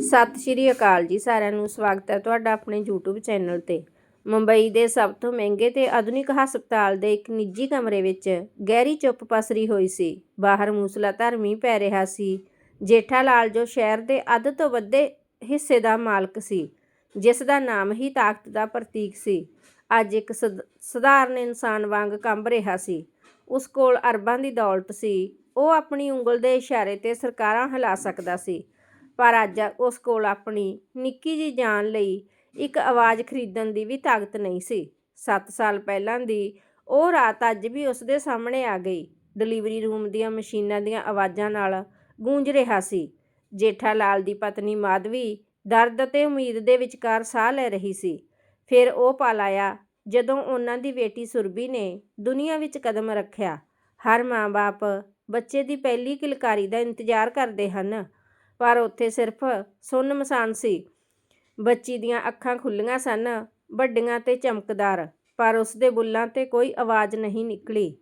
ਸਤਿ ਸ਼੍ਰੀ ਅਕਾਲ ਜੀ ਸਾਰਿਆਂ ਨੂੰ, ਸਵਾਗਤ ਹੈ ਤੁਹਾਡਾ ਆਪਣੇ YouTube ਚੈਨਲ ਤੇ। ਮੁੰਬਈ ਦੇ ਸਭ ਤੋਂ ਮਹਿੰਗੇ ਤੇ ਆਧੁਨਿਕ ਹਸਪਤਾਲ ਦੇ ਇੱਕ ਨਿੱਜੀ ਕਮਰੇ ਵਿੱਚ ਗਹਿਰੀ ਚੁੱਪ ਪਸਰੀ ਹੋਈ ਸੀ। ਬਾਹਰ ਮੂਸਲਾਧਾਰ ਮੀਂਹ ਪੈ ਰਿਹਾ ਸੀ। ਜੇਠਾ ਲਾਲ ਜੋ ਸ਼ਹਿਰ ਦੇ ਅੱਧ ਤੋਂ ਵੱਧੇ ਹਿੱਸੇ ਦਾ ਮਾਲਕ ਸੀ, ਜਿਸ ਦਾ ਨਾਮ ਹੀ ਤਾਕਤ ਦਾ ਪ੍ਰਤੀਕ ਸੀ। ਅੱਜ ਇੱਕ ਸਧ- ਸਧਾਰਨ ਇਨਸਾਨ ਵਾਂਗ ਕੰਬ ਰਿਹਾ ਸੀ। ਉਸ ਕੋਲ ਅਰਬਾਂ ਦੀ ਦੌਲਤ ਸੀ। ਉਹ ਆਪਣੀ ਉਂਗਲ ਦੇ ਇਸ਼ਾਰੇ ਤੇ ਸਰਕਾਰਾਂ ਹਿਲਾ ਸਕਦਾ ਸੀ। ਪਰ ਅੱਜ ਉਸ ਕੋਲ ਆਪਣੀ ਨਿੱਕੀ ਜੀ ਜਾਨ ਲਈ ਇੱਕ ਆਵਾਜ਼ ਖਰੀਦਣ ਦੀ ਵੀ ਤਾਕਤ ਨਹੀਂ ਸੀ। 7 ਸਾਲ ਪਹਿਲਾਂ ਦੀ ਉਹ ਰਾਤ ਅੱਜ ਵੀ ਉਸ ਦੇ ਸਾਹਮਣੇ ਆ ਗਈ। ਡਿਲੀਵਰੀ ਰੂਮ ਦੀਆਂ ਮਸ਼ੀਨਾਂ ਦੀਆਂ ਆਵਾਜ਼ਾਂ ਨਾਲ ਗੂੰਜ ਰਿਹਾ ਸੀ। ਜੇਠਾ ਲਾਲ ਦੀ ਪਤਨੀ ਮਾਧਵੀ ਦਰਦ ਅਤੇ ਉਮੀਦ ਦੇ ਵਿਚਕਾਰ ਸਾਹ ਲੈ ਰਹੀ ਸੀ। ਫਿਰ ਉਹ ਪਲ ਆਇਆ ਜਦੋਂ ਉਹਨਾਂ ਦੀ ਬੇਟੀ ਸੁਰਬੀ ਨੇ ਦੁਨੀਆ ਵਿੱਚ ਕਦਮ ਰੱਖਿਆ। ਹਰ ਮਾਂ-ਬਾਪ ਬੱਚੇ ਦੀ ਪਹਿਲੀ ਕਿਲਕਾਰੀ ਦਾ ਇੰਤਜ਼ਾਰ ਕਰਦੇ ਹਨ। ਪਰ ਉੱਥੇ ਸਿਰਫ ਸੁੰਨ ਮਸਾਨ ਸੀ। ਬੱਚੀ ਦੀਆਂ ਅੱਖਾਂ ਖੁੱਲੀਆਂ ਸਨ, ਵੱਡੀਆਂ ਤੇ ਚਮਕਦਾਰ, ਪਰ ਉਸਦੇ ਬੁੱਲਾਂ ਤੇ ਕੋਈ ਆਵਾਜ਼ ਨਹੀਂ ਨਿਕਲੀ।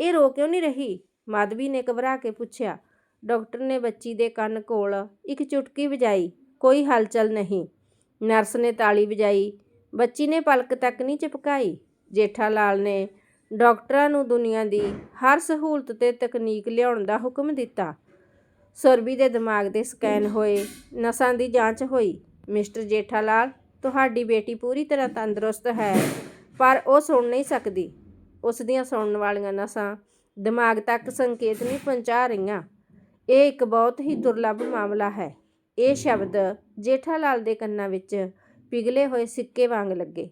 ਇਹ ਰੋ ਕਿਉਂ ਨਹੀਂ ਰਹੀ? ਮਾਧਵੀ ਨੇ ਘਬਰਾ ਕੇ ਪੁੱਛਿਆ। ਡਾਕਟਰ ਨੇ ਬੱਚੀ ਦੇ ਕੰਨ ਕੋਲ ਇੱਕ ਚੁਟਕੀ ਵਜਾਈ। ਕੋਈ ਹਲਚਲ ਨਹੀਂ। ਨਰਸ ਨੇ ਤਾਲੀ ਵਜਾਈ। ਬੱਚੀ ਨੇ ਪਲਕ ਤੱਕ ਨਹੀਂ ਚਿਪਕਾਈ। ਜੇਠਾ ਲਾਲ ਨੇ ਡਾਕਟਰਾਂ ਨੂੰ ਦੁਨੀਆ ਦੀ ਹਰ ਸਹੂਲਤ ਤੇ ਤਕਨੀਕ ਲਿਆਉਣ ਦਾ ਹੁਕਮ ਦਿੱਤਾ। ਸੁਰਬੀ ਦੇ ਦਿਮਾਗ ਦੇ ਸਕੈਨ ਹੋਏ, ਨਸਾਂ ਦੀ ਜਾਂਚ ਹੋਈ। ਮਿਸਟਰ ਜੇਠਾ ਲਾਲ ਤੁਹਾਡੀ ਬੇਟੀ ਪੂਰੀ ਤਰ੍ਹਾਂ ਤੰਦਰੁਸਤ ਹੈ, ਪਰ ਉਹ ਸੁਣ ਨਹੀਂ ਸਕਦੀ। ਉਸ ਦੀਆਂ ਸੁਣਨ ਵਾਲੀਆਂ ਨਸਾਂ ਦਿਮਾਗ ਤੱਕ ਸੰਕੇਤ ਨਹੀਂ ਪਹੁੰਚਾ ਰਹੀਆਂ। ਇਹ ਇੱਕ ਬਹੁਤ ਹੀ ਦੁਰਲੱਭ ਮਾਮਲਾ ਹੈ। ਇਹ ਸ਼ਬਦ ਜੇਠਾ ਲਾਲ ਦੇ ਕੰਨਾਂ ਵਿੱਚ ਪਿਘਲੇ ਹੋਏ ਸਿੱਕੇ ਵਾਂਗ ਲੱਗੇ।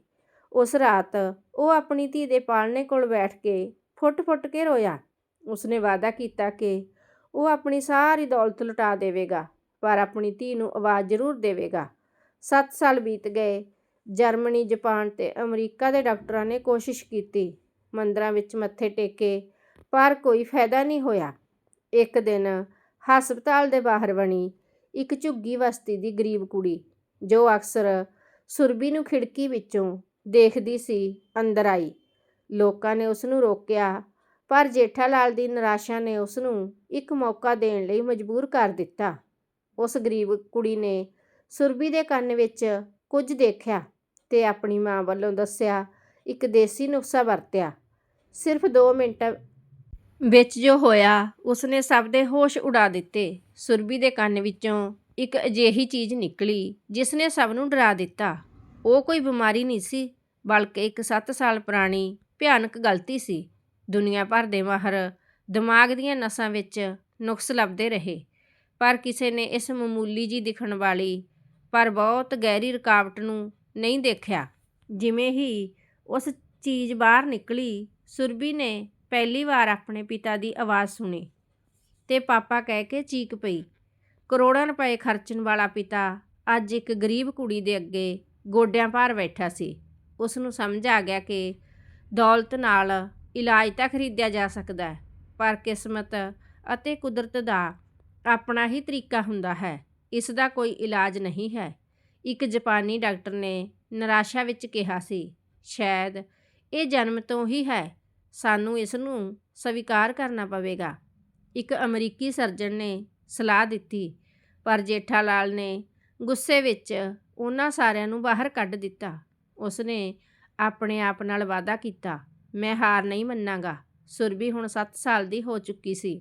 ਉਸ ਰਾਤ ਉਹ ਆਪਣੀ ਧੀ ਦੇ ਪਾਲਣੇ ਕੋਲ ਬੈਠ ਕੇ ਫੁੱਟ-ਫੁੱਟ ਕੇ ਰੋਇਆ। ਉਸਨੇ ਵਾਅਦਾ ਕੀਤਾ ਕਿ ਉਹ ਆਪਣੀ ਸਾਰੀ ਦੌਲਤ ਲੁਟਾ ਦੇਵੇਗਾ, ਪਰ ਆਪਣੀ ਧੀ ਨੂੰ ਆਵਾਜ਼ ਜ਼ਰੂਰ ਦੇਵੇਗਾ। 7 ਸਾਲ ਬੀਤ ਗਏ, ਜਰਮਨੀ, ਜਾਪਾਨ ਤੇ ਅਮਰੀਕਾ ਦੇ ਡਾਕਟਰਾਂ ਨੇ ਕੋਸ਼ਿਸ਼ ਕੀਤੀ, ਮੰਦਰਾਂ ਵਿੱਚ ਮੱਥੇ ਟੇਕੇ, ਪਰ ਕੋਈ ਫਾਇਦਾ ਨਹੀਂ ਹੋਇਆ। ਇੱਕ ਦਿਨ ਹਸਪਤਾਲ ਦੇ ਬਾਹਰ ਬਣੀ ਇੱਕ ਝੁੱਗੀ ਬਸਤੀ ਦੀ ਗਰੀਬ ਕੁੜੀ, ਜੋ ਅਕਸਰ ਸੁਰਬੀ ਨੂੰ ਖਿੜਕੀ ਵਿੱਚੋਂ ਦੇਖਦੀ ਸੀ, ਅੰਦਰ ਆਈ। ਲੋਕਾਂ ਨੇ ਉਸ ਨੂੰ ਰੋਕਿਆ ਪਰ ਜੇਠਾ ਲਾਲ ਦੀ ਨਿਰਾਸ਼ਾ ਨੇ ਉਸ ਨੂੰ ਇੱਕ ਮੌਕਾ ਦੇਣ ਲਈ ਮਜਬੂਰ ਕਰ ਦਿੱਤਾ। ਉਸ ਗਰੀਬ ਕੁੜੀ ਨੇ ਸੁਰਬੀ ਦੇ ਕੰਨ ਵਿੱਚ ਕੁਝ ਦੇਖਿਆ ਤੇ ਆਪਣੀ ਮਾਂ ਵੱਲੋਂ ਦੱਸਿਆ, ਇੱਕ ਦੇਸੀ ਨੁਸਖਾ ਵਰਤਿਆ। ਸਿਰਫ 2 ਮਿੰਟ ਵਿੱਚ ਜੋ ਹੋਇਆ, ਉਸਨੇ ਸਭ ਦੇ ਹੋਸ਼ ਉਡਾ ਦਿੱਤੇ। ਸੁਰਬੀ ਦੇ ਕੰਨ ਵਿੱਚੋਂ ਇੱਕ ਅਜਿਹੀ ਚੀਜ਼ ਨਿਕਲੀ ਜਿਸ ਨੇ ਸਭ ਨੂੰ ਡਰਾ ਦਿੱਤਾ। ਉਹ ਕੋਈ ਬਿਮਾਰੀ ਨਹੀਂ ਸੀ, ਬਲਕਿ ਇੱਕ 7 ਸਾਲ ਪੁਰਾਣੀ ਭਿਆਨਕ ਗਲਤੀ ਸੀ। ਦੁਨੀਆ ਭਰ ਦੇ ਮਾਹਰ ਦਿਮਾਗ ਦੀਆਂ ਨਸਾਂ ਵਿੱਚ ਨੁਕਸ ਲੱਭਦੇ ਰਹੇ। ਪਰ ਕਿਸੇ ਨੇ ਇਸ ਮਾਮੂਲੀ ਜੀ ਦਿਖਣ ਵਾਲੀ, ਪਰ ਬਹੁਤ ਗਹਿਰੀ ਰੁਕਾਵਟ ਨੂੰ ਨਹੀਂ ਦੇਖਿਆ। ਜਿਵੇਂ ਹੀ ਉਸ ਚੀਜ਼ ਬਾਹਰ ਨਿਕਲੀ ਸੁਰਬੀ ਨੇ ਪਹਿਲੀ ਵਾਰ ਆਪਣੇ ਪਿਤਾ ਦੀ ਆਵਾਜ਼ ਸੁਣੀ ਤੇ ਪਾਪਾ ਕਹਿ ਕੇ ਚੀਕ ਪਈ, ਕਰੋੜਾਂ ਰੁਪਏ ਖਰਚਣ ਵਾਲਾ ਪਿਤਾ ਅੱਜ ਇੱਕ ਗਰੀਬ ਕੁੜੀ ਦੇ ਅੱਗੇ ਗੋਡਿਆਂ ਭਾਰ ਬੈਠਾ ਸੀ। ਉਸ ਨੂੰ ਸਮਝ ਆ ਗਿਆ ਕਿ ਦੌਲਤ ਨਾਲ ਇਲਾਜ ਤਾਂ ਖਰੀਦਿਆ ਜਾ ਸਕਦਾ ਹੈ, ਪਰ ਕਿਸਮਤ ਅਤੇ ਕੁਦਰਤ ਦਾ ਆਪਣਾ ਹੀ ਤਰੀਕਾ ਹੁੰਦਾ ਹੈ। ਇਸ ਦਾ ਕੋਈ ਇਲਾਜ ਨਹੀਂ ਹੈ। ਇੱਕ ਜਾਪਾਨੀ ਡਾਕਟਰ ਨੇ ਨਿਰਾਸ਼ਾ ਵਿੱਚ ਕਿਹਾ ਸੀ, ਸ਼ਾਇਦ ਇਹ ਜਨਮ ਤੋਂ ਹੀ ਹੈ। ਸਾਨੂੰ ਇਸ ਨੂੰ ਸਵੀਕਾਰ ਕਰਨਾ ਪਵੇਗਾ। ਇੱਕ ਅਮਰੀਕੀ ਸਰਜਨ ਨੇ ਸਲਾਹ ਦਿੱਤੀ, ਪਰ ਜੇਠਾ ਲਾਲ ਨੇ ਗੁੱਸੇ ਵਿੱਚ ਉਹਨਾਂ ਸਾਰਿਆਂ ਨੂੰ ਬਾਹਰ ਕੱਢ ਦਿੱਤਾ। ਉਸਨੇ ਆਪਣੇ ਆਪ ਨਾਲ ਵਾਅਦਾ ਕੀਤਾ। ਮੈਂ ਹਾਰ ਨਹੀਂ ਮੰਨਾਂਗਾ। ਸੁਰਬੀ ਹੁਣ 7 ਸਾਲ ਦੀ ਹੋ ਚੁੱਕੀ ਸੀ।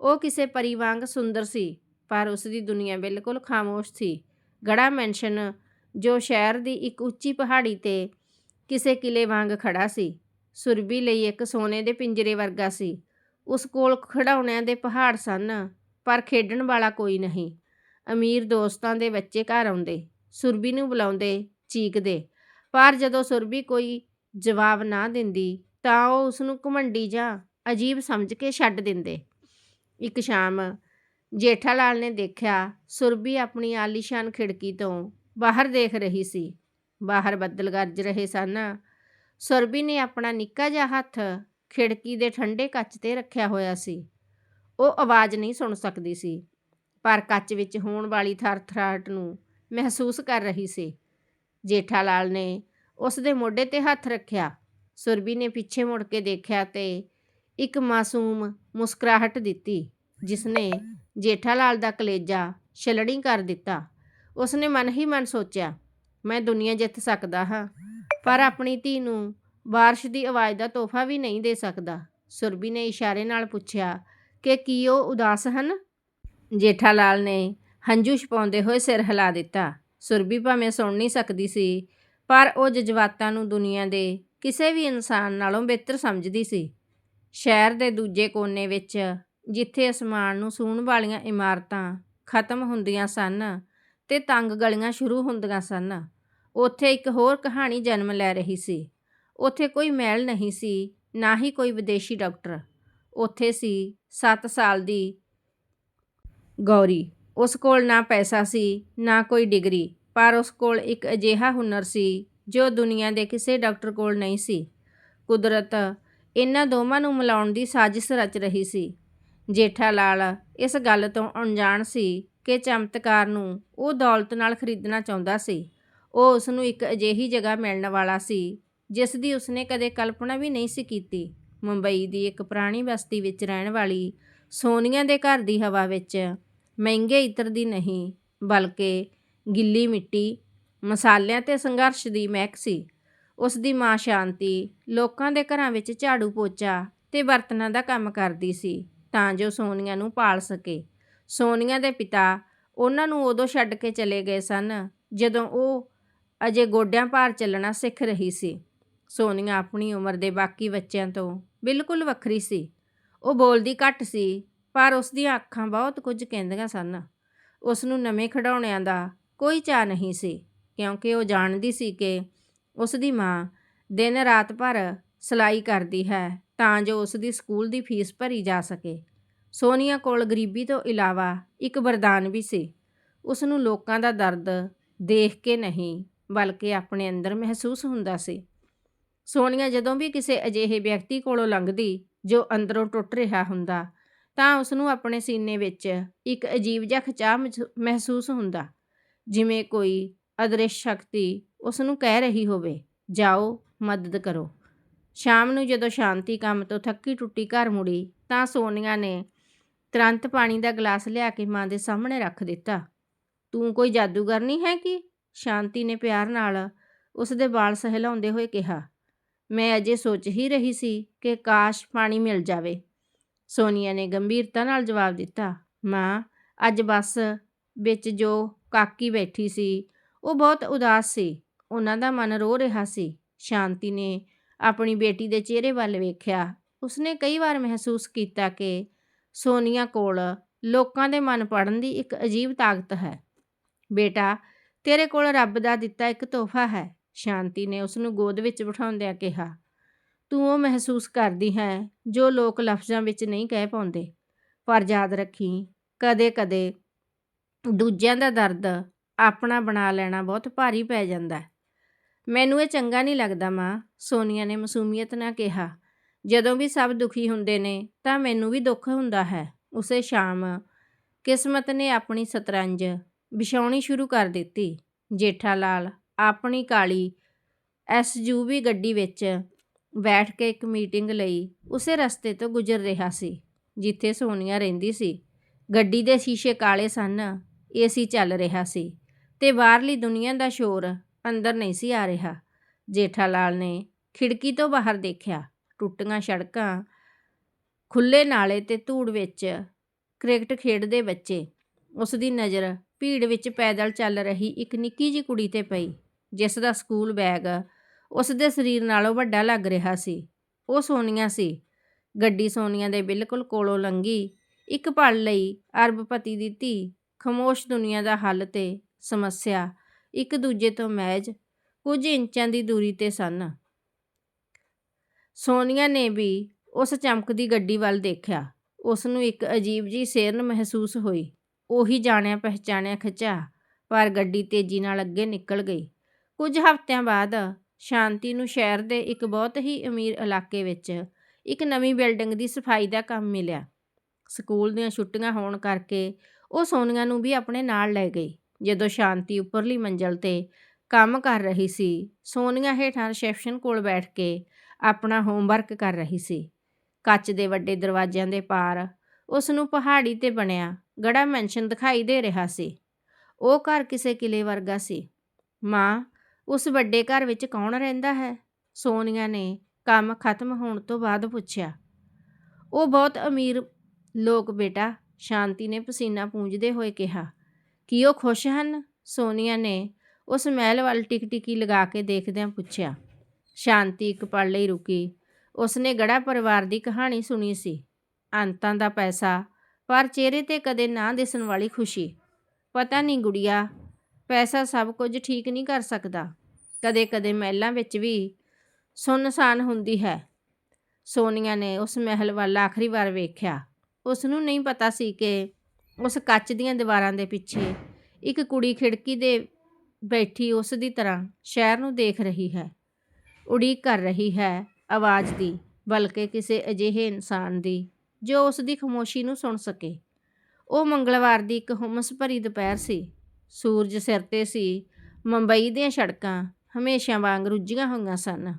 ਉਹ ਕਿਸੇ ਪਰੀ ਵਾਂਗ ਸੁੰਦਰ ਸੀ, ਪਰ ਉਸ ਦੀ ਦੁਨੀਆ ਬਿਲਕੁਲ ਖਾਮੋਸ਼ ਸੀ। ਗੜਾ ਮੈਂਸ਼ਨ ਜੋ ਸ਼ਹਿਰ ਦੀ ਇੱਕ ਉੱਚੀ ਪਹਾੜੀ ਤੇ ਕਿਸੇ ਕਿਲੇ ਵਾਂਗ ਖੜਾ ਸੀ। ਸੁਰਬੀ ਲਈ ਇੱਕ ਸੋਨੇ ਦੇ ਪਿੰਜਰੇ ਵਰਗਾ ਸੀ। ਉਸ ਕੋਲ ਖਿਡੌਣਿਆਂ ਦੇ ਪਹਾੜ ਸਨ, ਪਰ ਖੇਡਣ ਵਾਲਾ ਕੋਈ ਨਹੀਂ। ਅਮੀਰ ਦੋਸਤਾਂ ਦੇ ਬੱਚੇ ਘਰ ਆਉਂਦੇ ਸੁਰਬੀ ਨੂੰ ਬੁਲਾਉਂਦੇ, ਚੀਕਦੇ। ਪਰ ਜਦੋਂ ਸੁਰਬੀ ਕੋਈ ਜਵਾਬ ਨਾ ਦਿੰਦੀ ਤਾਂ ਉਹ ਉਸ ਨੂੰ ਘਮੰਡੀ ਜਾਂ ਅਜੀਬ ਸਮਝ ਕੇ ਛੱਡ ਦਿੰਦੇ। ਇੱਕ ਸ਼ਾਮ ਜੇਠਾ ਲਾਲ ਨੇ ਦੇਖਿਆ ਸੁਰਬੀ ਆਪਣੀ ਆਲੀਸ਼ਾਨ ਖਿੜਕੀ ਤੋਂ ਬਾਹਰ ਦੇਖ ਰਹੀ ਸੀ। ਬਾਹਰ ਬੱਦਲ ਗਰਜ ਰਹੇ ਸਨ। ਸੁਰਬੀ ਨੇ ਆਪਣਾ ਨਿੱਕਾ ਜਿਹਾ ਹੱਥ ਖਿੜਕੀ ਦੇ ਠੰਡੇ ਕੱਚ ਤੇ ਰੱਖਿਆ ਹੋਇਆ ਸੀ। ਉਹ ਆਵਾਜ਼ ਨਹੀਂ ਸੁਣ ਸਕਦੀ ਸੀ, ਪਰ ਕੱਚ ਵਿੱਚ ਹੋਣ ਵਾਲੀ ਥਰਥਰਾਟ ਨੂੰ ਮਹਿਸੂਸ ਕਰ ਰਹੀ ਸੀ। ਜੇਠਾ ਲਾਲ ਨੇ ਉਸ ਦੇ ਮੋਢੇ ਤੇ ਹੱਥ ਰੱਖਿਆ। ਸੁਰਬੀ ਨੇ ਪਿੱਛੇ ਮੁੜ ਕੇ ਦੇਖਿਆ ਤੇ ਇੱਕ ਮਾਸੂਮ ਮੁਸਕਰਾਹਟ ਦਿੱਤੀ ਜਿਸ ਨੇ ਜੇਠਾ ਲਾਲ ਦਾ ਕਲੇਜਾ ਛਲਣੀ ਕਰ ਦਿੱਤਾ। ਉਸਨੇ ਮਨ ਹੀ ਮਨ ਸੋਚਿਆ, ਮੈਂ ਦੁਨੀਆ ਜਿੱਤ ਸਕਦਾ ਹਾਂ, ਪਰ ਆਪਣੀ ਧੀ ਨੂੰ ਬਾਰਿਸ਼ ਦੀ ਆਵਾਜ਼ ਦਾ ਤੋਹਫਾ ਵੀ ਨਹੀਂ ਦੇ ਸਕਦਾ। ਸੁਰਬੀ ਨੇ ਇਸ਼ਾਰੇ ਨਾਲ ਪੁੱਛਿਆ, ਕਿ ਕੀ ਉਹ ਉਦਾਸ ਹਨ? ਜੇਠਾ ਲਾਲ ਨੇ ਹੰਝੂ ਛਪਾਉਂਦੇ ਹੋਏ ਸਿਰ ਹਿਲਾ ਦਿੱਤਾ। ਸੁਰਬੀ ਭਾਵੇਂ ਸੁਣ ਨਹੀਂ ਸਕਦੀ ਸੀ, ਪਰ ਉਹ ਜਜ਼ਬਾਤਾਂ ਨੂੰ ਦੁਨੀਆ ਦੇ ਕਿਸੇ ਵੀ ਇਨਸਾਨ ਨਾਲੋਂ ਬਿਹਤਰ ਸਮਝਦੀ ਸੀ। ਸ਼ਹਿਰ ਦੇ ਦੂਜੇ ਕੋਨੇ ਵਿੱਚ, ਜਿੱਥੇ ਅਸਮਾਨ ਨੂੰ ਸੂਣ ਵਾਲੀਆਂ ਇਮਾਰਤਾਂ ਖਤਮ ਹੁੰਦੀਆਂ ਸਨ ਤੇ ਤੰਗ ਗਲੀਆਂ ਸ਼ੁਰੂ ਹੁੰਦੀਆਂ ਸਨ, ਉੱਥੇ ਇੱਕ ਹੋਰ ਕਹਾਣੀ ਜਨਮ ਲੈ ਰਹੀ ਸੀ। ਉੱਥੇ ਕੋਈ ਮਹਿਲ ਨਹੀਂ ਸੀ, ਨਾ ਹੀ ਕੋਈ ਵਿਦੇਸ਼ੀ ਡਾਕਟਰ। ਉੱਥੇ ਸੀ 7 ਸਾਲ ਦੀ ਗੌਰੀ। ਉਸ ਕੋਲ ਨਾ ਪੈਸਾ ਸੀ, ਨਾ ਕੋਈ ਡਿਗਰੀ, ਪਰ ਉਸ ਕੋਲ ਇੱਕ ਅਜਿਹਾ ਹੁਨਰ ਸੀ ਜੋ ਦੁਨੀਆ ਦੇ ਕਿਸੇ ਡਾਕਟਰ ਕੋਲ ਨਹੀਂ ਸੀ। ਕੁਦਰਤ ਇਹਨਾਂ ਦੋਵਾਂ ਨੂੰ ਮਿਲਾਉਣ ਦੀ ਸਾਜ਼ਿਸ਼ ਰਚ ਰਹੀ ਸੀ। ਜੇਠਾ ਲਾਲ ਇਸ ਗੱਲ ਤੋਂ ਅਣਜਾਣ ਸੀ ਕਿ ਚਮਤਕਾਰ ਨੂੰ ਉਹ ਦੌਲਤ ਨਾਲ ਖਰੀਦਣਾ ਚਾਹੁੰਦਾ ਸੀ। ਉਹ ਉਸ ਨੂੰ ਇੱਕ ਅਜਿਹੀ ਜਗ੍ਹਾ ਮਿਲਣ ਵਾਲਾ ਸੀ, ਜਿਸ ਦੀ ਉਸਨੇ ਕਦੇ ਕਲਪਨਾ ਵੀ ਨਹੀਂ ਸੀ ਕੀਤੀ। ਮੁੰਬਈ ਦੀ ਇੱਕ ਪੁਰਾਣੀ ਬਸਤੀ ਵਿੱਚ ਰਹਿਣ ਵਾਲੀ ਸੋਨੀਆ ਦੇ ਘਰ ਦੀ ਹਵਾ ਵਿੱਚ ਮਹਿੰਗੇ ਇਤਰ ਦੀ ਨਹੀਂ, ਬਲਕਿ ਗਿੱਲੀ ਮਿੱਟੀ ਮਸਾਲਿਆਂ ਤੇ ਸੰਘਰਸ਼ ਦੀ ਮਹਿਕ ਸੀ। ਉਸ ਦੀ ਮਾਂ ਸ਼ਾਂਤੀ ਲੋਕਾਂ ਦੇ ਘਰਾਂ ਵਿੱਚ ਝਾੜੂ ਪੋਚਾ ਤੇ ਬਰਤਨਾਂ ਦਾ ਕੰਮ ਕਰਦੀ ਸੀ ਤਾਂ ਜੋ ਸੋਨੀਆ ਨੂੰ ਪਾਲ ਸਕੇ। ਸੋਨੀਆ ਦੇ ਪਿਤਾ ਉਹਨਾਂ ਨੂੰ ਉਦੋਂ ਛੱਡ ਕੇ ਚਲੇ ਗਏ ਸਨ ਜਦੋਂ ਉਹ ਅਜੇ ਗੋਡਿਆਂ ਭਾਰ ਚੱਲਣਾ ਸਿੱਖ ਰਹੀ ਸੀ। ਸੋਨੀਆ ਆਪਣੀ ਉਮਰ ਦੇ ਬਾਕੀ ਬੱਚਿਆਂ ਤੋਂ ਬਿਲਕੁਲ ਵੱਖਰੀ ਸੀ। ਉਹ ਬੋਲਦੀ ਘੱਟ ਸੀ ਪਰ ਉਸ ਦੀਆਂ ਅੱਖਾਂ ਬਹੁਤ ਕੁਝ ਕਹਿੰਦੀਆਂ ਸਨ। ਉਸ ਨੂੰ ਨਵੇਂ ਖਿਡੌਣਿਆਂ ਦਾ ਕੋਈ ਚਾਹ ਨਹੀਂ ਸੀ। ਕਿਉਂਕਿ ਉਹ ਜਾਣਦੀ ਸੀ ਕਿ ਉਸ ਦੀ ਮਾਂ ਦਿਨ ਰਾਤ ਭਰ ਸਿਲਾਈ ਕਰਦੀ ਹੈ ਤਾਂ ਜੋ ਉਸ ਦੀ ਸਕੂਲ ਦੀ ਫੀਸ ਭਰੀ ਜਾ ਸਕੇ। ਸੋਨੀਆ ਕੋਲ ਗਰੀਬੀ ਤੋਂ ਇਲਾਵਾ ਇੱਕ ਵਰਦਾਨ ਵੀ ਸੀ। ਉਸ ਨੂੰ ਲੋਕਾਂ ਦਾ ਦਰਦ ਦੇਖ ਕੇ ਨਹੀਂ, ਬਲਕਿ ਆਪਣੇ ਅੰਦਰ ਮਹਿਸੂਸ ਹੁੰਦਾ ਸੀ। ਸੋਨੀਆ ਜਦੋਂ ਵੀ ਕਿਸੇ ਅਜਿਹੇ ਵਿਅਕਤੀ ਕੋਲੋਂ ਲੰਘਦੀ, ਜੋ ਅੰਦਰੋਂ ਟੁੱਟ ਰਿਹਾ ਹੁੰਦਾ, ਤਾਂ ਉਸ ਨੂੰ ਆਪਣੇ ਸੀਨੇ ਵਿੱਚ ਇੱਕ ਅਜੀਬ ਜਿਹਾ ਖਿਚਾਅ ਮਹਿਸੂਸ ਹੁੰਦਾ, ਜਿਵੇਂ ਕੋਈ ਅਦ੍ਰਿਸ਼ ਸ਼ਕਤੀ ਉਸ ਨੂੰ ਕਹਿ ਰਹੀ ਹੋਵੇ, ਜਾਓ, ਮਦਦ ਕਰੋ। ਸ਼ਾਮ ਨੂੰ ਜਦੋਂ ਸ਼ਾਂਤੀ ਕੰਮ ਤੋਂ ਥੱਕੀ ਟੁੱਟੀ ਘਰ ਮੁੜੀ, ਤਾਂ ਸੋਨੀਆ ਨੇ ਤੁਰੰਤ ਪਾਣੀ ਦਾ ਗਲਾਸ ਲਿਆ ਕੇ ਮਾਂ ਦੇ ਸਾਹਮਣੇ ਰੱਖ ਦਿੱਤਾ। ਤੂੰ ਕੋਈ ਜਾਦੂਗਰ ਨਹੀਂ ਹੈ ਕਿ? ਸ਼ਾਂਤੀ ਨੇ ਪਿਆਰ ਨਾਲ ਉਸ ਦੇ ਵਾਲ ਸਹਿਲਾਉਂਦੇ ਹੋਏ ਕਿਹਾ। ਮੈਂ ਅਜੇ ਸੋਚ ਹੀ ਰਹੀ ਸੀ ਕਿ ਕਾਸ਼ ਪਾਣੀ ਮਿਲ ਜਾਵੇ। ਸੋਨੀਆ ਨੇ ਗੰਭੀਰਤਾ ਨਾਲ ਜਵਾਬ ਦਿੱਤਾ, ਮਾਂ, ਅੱਜ ਬੱਸ ਵਿੱਚ ਜੋ ਕਾਕੀ ਬੈਠੀ ਸੀ ਉਹ ਬਹੁਤ ਉਦਾਸ ਸੀ। ਉਹਨਾਂ ਦਾ ਮਨ ਰੋ ਰਿਹਾ ਸੀ। ਸ਼ਾਂਤੀ ਨੇ ਆਪਣੀ ਬੇਟੀ ਦੇ ਚਿਹਰੇ ਵੱਲ ਵੇਖਿਆ। ਉਸਨੇ ਕਈ ਵਾਰ ਮਹਿਸੂਸ ਕੀਤਾ ਕਿ ਸੋਨੀਆ ਕੋਲ ਲੋਕਾਂ ਦੇ ਮਨ ਪੜਨ ਦੀ ਇੱਕ ਅਜੀਬ ਤਾਕਤ ਹੈ। ਬੇਟਾ, ਤੇਰੇ ਕੋਲ ਰੱਬ ਦਾ ਦਿੱਤਾ ਇੱਕ ਤੋਹਫਾ ਹੈ। ਸ਼ਾਂਤੀ ਨੇ ਉਸ ਨੂੰ ਗੋਦ ਵਿੱਚ ਬਿਠਾਉਂਦਿਆਂ ਕਿਹਾ। ਤੂੰ ਉਹ ਮਹਿਸੂਸ ਕਰਦੀ ਹੈ ਜੋ ਲੋਕ ਲਫ਼ਜ਼ਾਂ ਵਿੱਚ ਨਹੀਂ ਕਹਿ ਪਾਉਂਦੇ। ਪਰ ਯਾਦ ਰੱਖੀ, ਕਦੇ-ਕਦੇ ਦੂਜਿਆਂ ਦਾ ਦਰਦ ਆਪਣਾ ਬਣਾ ਲੈਣਾ ਬਹੁਤ ਭਾਰੀ ਪੈ ਜਾਂਦਾ ਮੈਨੂੰ ਇਹ ਚੰਗਾ ਨਹੀਂ ਲੱਗਦਾ ਮਾਂ, ਸੋਨੀਆ ਨੇ ਮਸੂਮੀਅਤ ਨਾਲ ਕਿਹਾ। ਜਦੋਂ ਵੀ ਸਭ ਦੁਖੀ ਹੁੰਦੇ ਨੇ, ਤਾਂ ਮੈਨੂੰ ਵੀ ਦੁੱਖ ਹੁੰਦਾ ਹੈ। ਉਸੇ ਸ਼ਾਮ ਕਿਸਮਤ ਨੇ ਆਪਣੀ ਸਤਰੰਜ ਵਿਛਾਉਣੀ ਸ਼ੁਰੂ ਕਰ ਦਿੱਤੀ। ਜੇਠਾ ਲਾਲ ਆਪਣੀ ਕਾਲੀ ਐਸਯੂਵੀ ਗੱਡੀ ਵਿੱਚ ਬੈਠ ਕੇ ਇੱਕ ਮੀਟਿੰਗ ਲਈ ਉਸੇ ਰਸਤੇ ਤੋਂ ਗੁਜ਼ਰ ਰਿਹਾ ਸੀ, ਜਿੱਥੇ ਸੋਨੀਆ ਰਹਿੰਦੀ ਸੀ। ਗੱਡੀ ਦੇ ਸ਼ੀਸ਼ੇ ਕਾਲੇ ਸਨ, ਏਸੀ ਚੱਲ ਰਿਹਾ ਸੀ। ਤੇ ਬਾਹਰਲੀ ਦੁਨੀਆ ਦਾ ਸ਼ੋਰ ਅੰਦਰ ਨਹੀਂ ਸੀ ਆ ਰਿਹਾ। ਜੇਠਾ ਲਾਲ ਨੇ ਖਿੜਕੀ ਤੋਂ ਬਾਹਰ ਦੇਖਿਆ। ਟੁੱਟੀਆਂ ਸੜਕਾਂ ਖੁੱਲੇ ਨਾਲੇ ਤੇ ਧੂੜ ਵਿੱਚ ਕ੍ਰਿਕਟ ਖੇਡਦੇ ਬੱਚੇ। ਉਸ ਦੀ ਨਜ਼ਰ ਭੀੜ ਵਿੱਚ ਪੈਦਲ ਚੱਲ ਰਹੀ ਇੱਕ ਨਿੱਕੀ ਜਿਹੀ ਕੁੜੀ ਤੇ ਪਈ, ਜਿਸ ਦਾ ਸਕੂਲ ਬੈਗ ਉਸ ਦੇ ਸਰੀਰ ਨਾਲੋਂ ਵੱਡਾ ਲੱਗ ਰਿਹਾ ਸੀ। ਉਹ ਸੋਨੀਆ ਸੀ। ਗੱਡੀ ਸੋਨੀਆ ਦੇ ਬਿਲਕੁਲ ਕੋਲੋਂ ਲੰਗੀ ਇੱਕ ਪਲ ਲਈ ਅਰਬਪਤੀ ਦੀ ਧੀ ਖਮੋਸ਼ ਦੁਨੀਆ ਦਾ ਹੱਲ ਤੇ ਸਮੱਸਿਆ ਇੱਕ ਦੂਜੇ ਤੋਂ ਮਹਿਜ ਕੁਝ ਇੰਚਾਂ ਦੀ ਦੂਰੀ ਤੇ ਸਨ। ਸੋਨੀਆ ਨੇ ਵੀ ਉਸ ਚਮਕਦੀ ਗੱਡੀ ਵੱਲ ਦੇਖਿਆ। ਉਸ ਨੂੰ ਇੱਕ ਅਜੀਬ ਜੀ ਸੇਰਨ ਮਹਿਸੂਸ ਹੋਈ। ਉਹੀ ਜਾਣਿਆ ਪਹਿਚਾਣਿਆ ਖਚਾ ਪਰ ਗੱਡੀ ਤੇਜ਼ੀ ਨਾਲ ਅੱਗੇ ਨਿਕਲ ਗਈ। ਕੁਝ ਹਫ਼ਤਿਆਂ ਬਾਅਦ ਸ਼ਾਂਤੀ ਨੂੰ ਸ਼ਹਿਰ ਦੇ ਇੱਕ ਬਹੁਤ ਹੀ ਅਮੀਰ ਇਲਾਕੇ ਵਿੱਚ ਇੱਕ ਨਵੀਂ ਬਿਲਡਿੰਗ ਦੀ ਸਫ਼ਾਈ ਦਾ ਕੰਮ ਮਿਲਿਆ। ਸਕੂਲ ਦੀਆਂ ਛੁੱਟੀਆਂ ਹੋਣ ਕਰਕੇ ਉਹ ਸੋਨੀਆ ਨੂੰ ਵੀ ਆਪਣੇ ਨਾਲ ਲੈ ਗਈ। ਜਦੋਂ ਸ਼ਾਂਤੀ ਉੱਪਰਲੀ ਮੰਜ਼ਲ ਤੇ ਕੰਮ ਕਰ ਰਹੀ ਸੀ, ਸੋਨੀਆ ਹੇਠਾਂ ਰਿਸੈਪਸ਼ਨ ਕੋਲ ਬੈਠ ਕੇ ਆਪਣਾ ਹੋਮਵਰਕ ਕਰ ਰਹੀ ਸੀ। ਕੱਚ ਦੇ ਵੱਡੇ ਦਰਵਾਜ਼ਿਆਂ ਦੇ ਪਾਰ ਉਸ ਨੂੰ ਪਹਾੜੀ ਤੇ ਬਣਿਆ ਗੜਾ ਮੈਂਸ਼ਨ ਦਿਖਾਈ ਦੇ ਰਿਹਾ ਸੀ। ਉਹ ਘਰ ਕਿਸੇ ਕਿਲੇ ਵਰਗਾ ਸੀ। ਮਾਂ, ਉਸ ਵੱਡੇ ਘਰ ਵਿੱਚ ਕੌਣ ਰਹਿੰਦਾ ਹੈ? ਸੋਨੀਆ ਨੇ ਕੰਮ ਖਤਮ ਹੋਣ ਤੋਂ ਬਾਅਦ ਪੁੱਛਿਆ। ਉਹ ਬਹੁਤ ਅਮੀਰ ਲੋਕ ਬੇਟਾ, ਸ਼ਾਂਤੀ ਨੇ ਪਸੀਨਾ ਪੂੰਝਦੇ ਹੋਏ ਕਿਹਾ। ਕੀ ਉਹ ਖੁਸ਼ ਹਨ? ਸੋਨੀਆ ਨੇ ਉਸ ਮਹਿਲ ਵੱਲ ਟਿਕਟਿਕੀ ਲਗਾ ਕੇ ਦੇਖਦਿਆਂ ਪੁੱਛਿਆ। ਸ਼ਾਂਤੀ ਇੱਕ ਪਲ ਲਈ ਰੁਕੀ। ਉਸਨੇ ਗੜਾ ਪਰਿਵਾਰ ਦੀ ਕਹਾਣੀ ਸੁਣੀ ਸੀ। ਅੰਤਾਂ ਦਾ ਪੈਸਾ, ਪਰ ਚਿਹਰੇ ਤੇ ਕਦੇ ਨਾ ਦਿਸਣ ਵਾਲੀ ਖੁਸ਼ੀ। ਪਤਾ ਨਹੀਂ ਗੁੜੀਆ, ਪੈਸਾ ਸਭ ਕੁਝ ਠੀਕ ਨਹੀਂ ਕਰ ਸਕਦਾ। ਕਦੇ-ਕਦੇ ਮਹਿਲਾਂ ਵਿੱਚ ਵੀ ਸੁੰਨਸਾਨ ਹੁੰਦੀ ਹੈ। ਸੋਨੀਆ ਨੇ ਉਸ ਮਹਿਲ ਵੱਲ ਆਖਰੀ ਵਾਰ ਵੇਖਿਆ। ਉਸ ਨੂੰ ਨਹੀਂ ਪਤਾ ਸੀ ਕਿ ਉਸ ਕੱਚ ਦੀਆਂ ਦੀਵਾਰਾਂ ਦੇ ਪਿੱਛੇ ਇੱਕ ਕੁੜੀ ਖਿੜਕੀ ਦੇ ਬੈਠੀ ਉਸ ਦੀ ਤਰ੍ਹਾਂ ਸ਼ਹਿਰ ਨੂੰ ਦੇਖ ਰਹੀ ਹੈ। ਉਡੀਕ ਕਰ ਰਹੀ ਹੈ ਆਵਾਜ਼ ਦੀ, ਬਲਕਿ ਕਿਸੇ ਅਜਿਹੇ ਇਨਸਾਨ ਦੀ, ਜੋ ਉਸ ਦੀ ਖਾਮੋਸ਼ੀ ਨੂੰ ਸੁਣ ਸਕੇ। ਉਹ ਮੰਗਲਵਾਰ ਦੀ ਇੱਕ ਹੁਮਸ ਭਰੀ ਦੁਪਹਿਰ ਸੀ। ਸੂਰਜ ਸਿਰ ਤੇ ਸੀ। ਮੁੰਬਈ ਦੀਆਂ ਸੜਕਾਂ ਹਮੇਸ਼ਾ ਵਾਂਗ ਰੁੱਝੀਆਂ ਹੋਈਆਂ ਸਨ।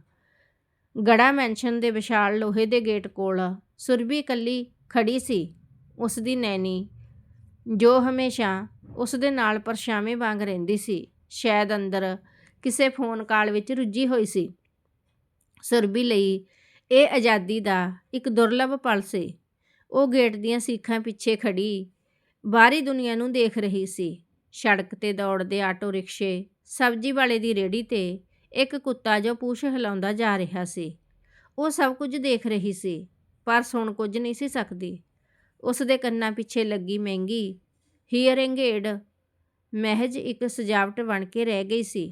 ਗੜਾ ਮੈਂਸ਼ਨ ਦੇ ਵਿਸ਼ਾਲ ਲੋਹੇ ਦੇ ਗੇਟ ਕੋਲ ਸੁਰਭੀ ਇਕੱਲੀ ਖੜੀ ਸੀ। ਉਸ ਦੀ ਨੈਣੀ ਜੋ ਹਮੇਸ਼ਾ ਉਸ ਦੇ ਨਾਲ ਪਰਛਾਵੇਂ ਵਾਂਗ ਰਹਿੰਦੀ ਸੀ, ਸ਼ਾਇਦ ਅੰਦਰ ਕਿਸੇ ਫੋਨ ਕਾਲ ਵਿੱਚ ਰੁੱਝੀ ਹੋਈ ਸੀ। ਸੁਰਭੀ ਲਈ ਇਹ ਆਜ਼ਾਦੀ ਦਾ ਇੱਕ ਦੁਰਲੱਭ ਪਲ ਸੀ। ਉਹ ਗੇਟ ਦੀਆਂ ਸੀਖਾਂ ਪਿੱਛੇ ਖੜੀ ਬਾਹਰੀ ਦੁਨੀਆ ਨੂੰ ਦੇਖ ਰਹੀ ਸੀ। ਸੜਕ ਤੇ ਦੌੜਦੇ ਆਟੋ ਰਿਕਸ਼ੇ, ਸਬਜ਼ੀ ਵਾਲੇ ਦੀ ਰੇੜੀ ਤੇ ਇੱਕ ਕੁੱਤਾ ਜੋ ਪੂਛ ਹਿਲਾਉਂਦਾ ਜਾ ਰਿਹਾ ਸੀ। ਉਹ ਸਭ ਕੁਝ ਦੇਖ ਰਹੀ ਸੀ, ਪਰ ਸੁਣ ਕੁਝ ਨਹੀਂ ਸੀ ਸਕਦੀ। ਉਸ ਦੇ ਕੰਨਾਂ ਪਿੱਛੇ ਲੱਗੀ ਮਹਿੰਗੀ ਹੀਅਰਿੰਗ ਏਡ ਮਹਿਜ ਇੱਕ ਸਜਾਵਟ ਬਣ ਕੇ ਰਹਿ ਗਈ ਸੀ।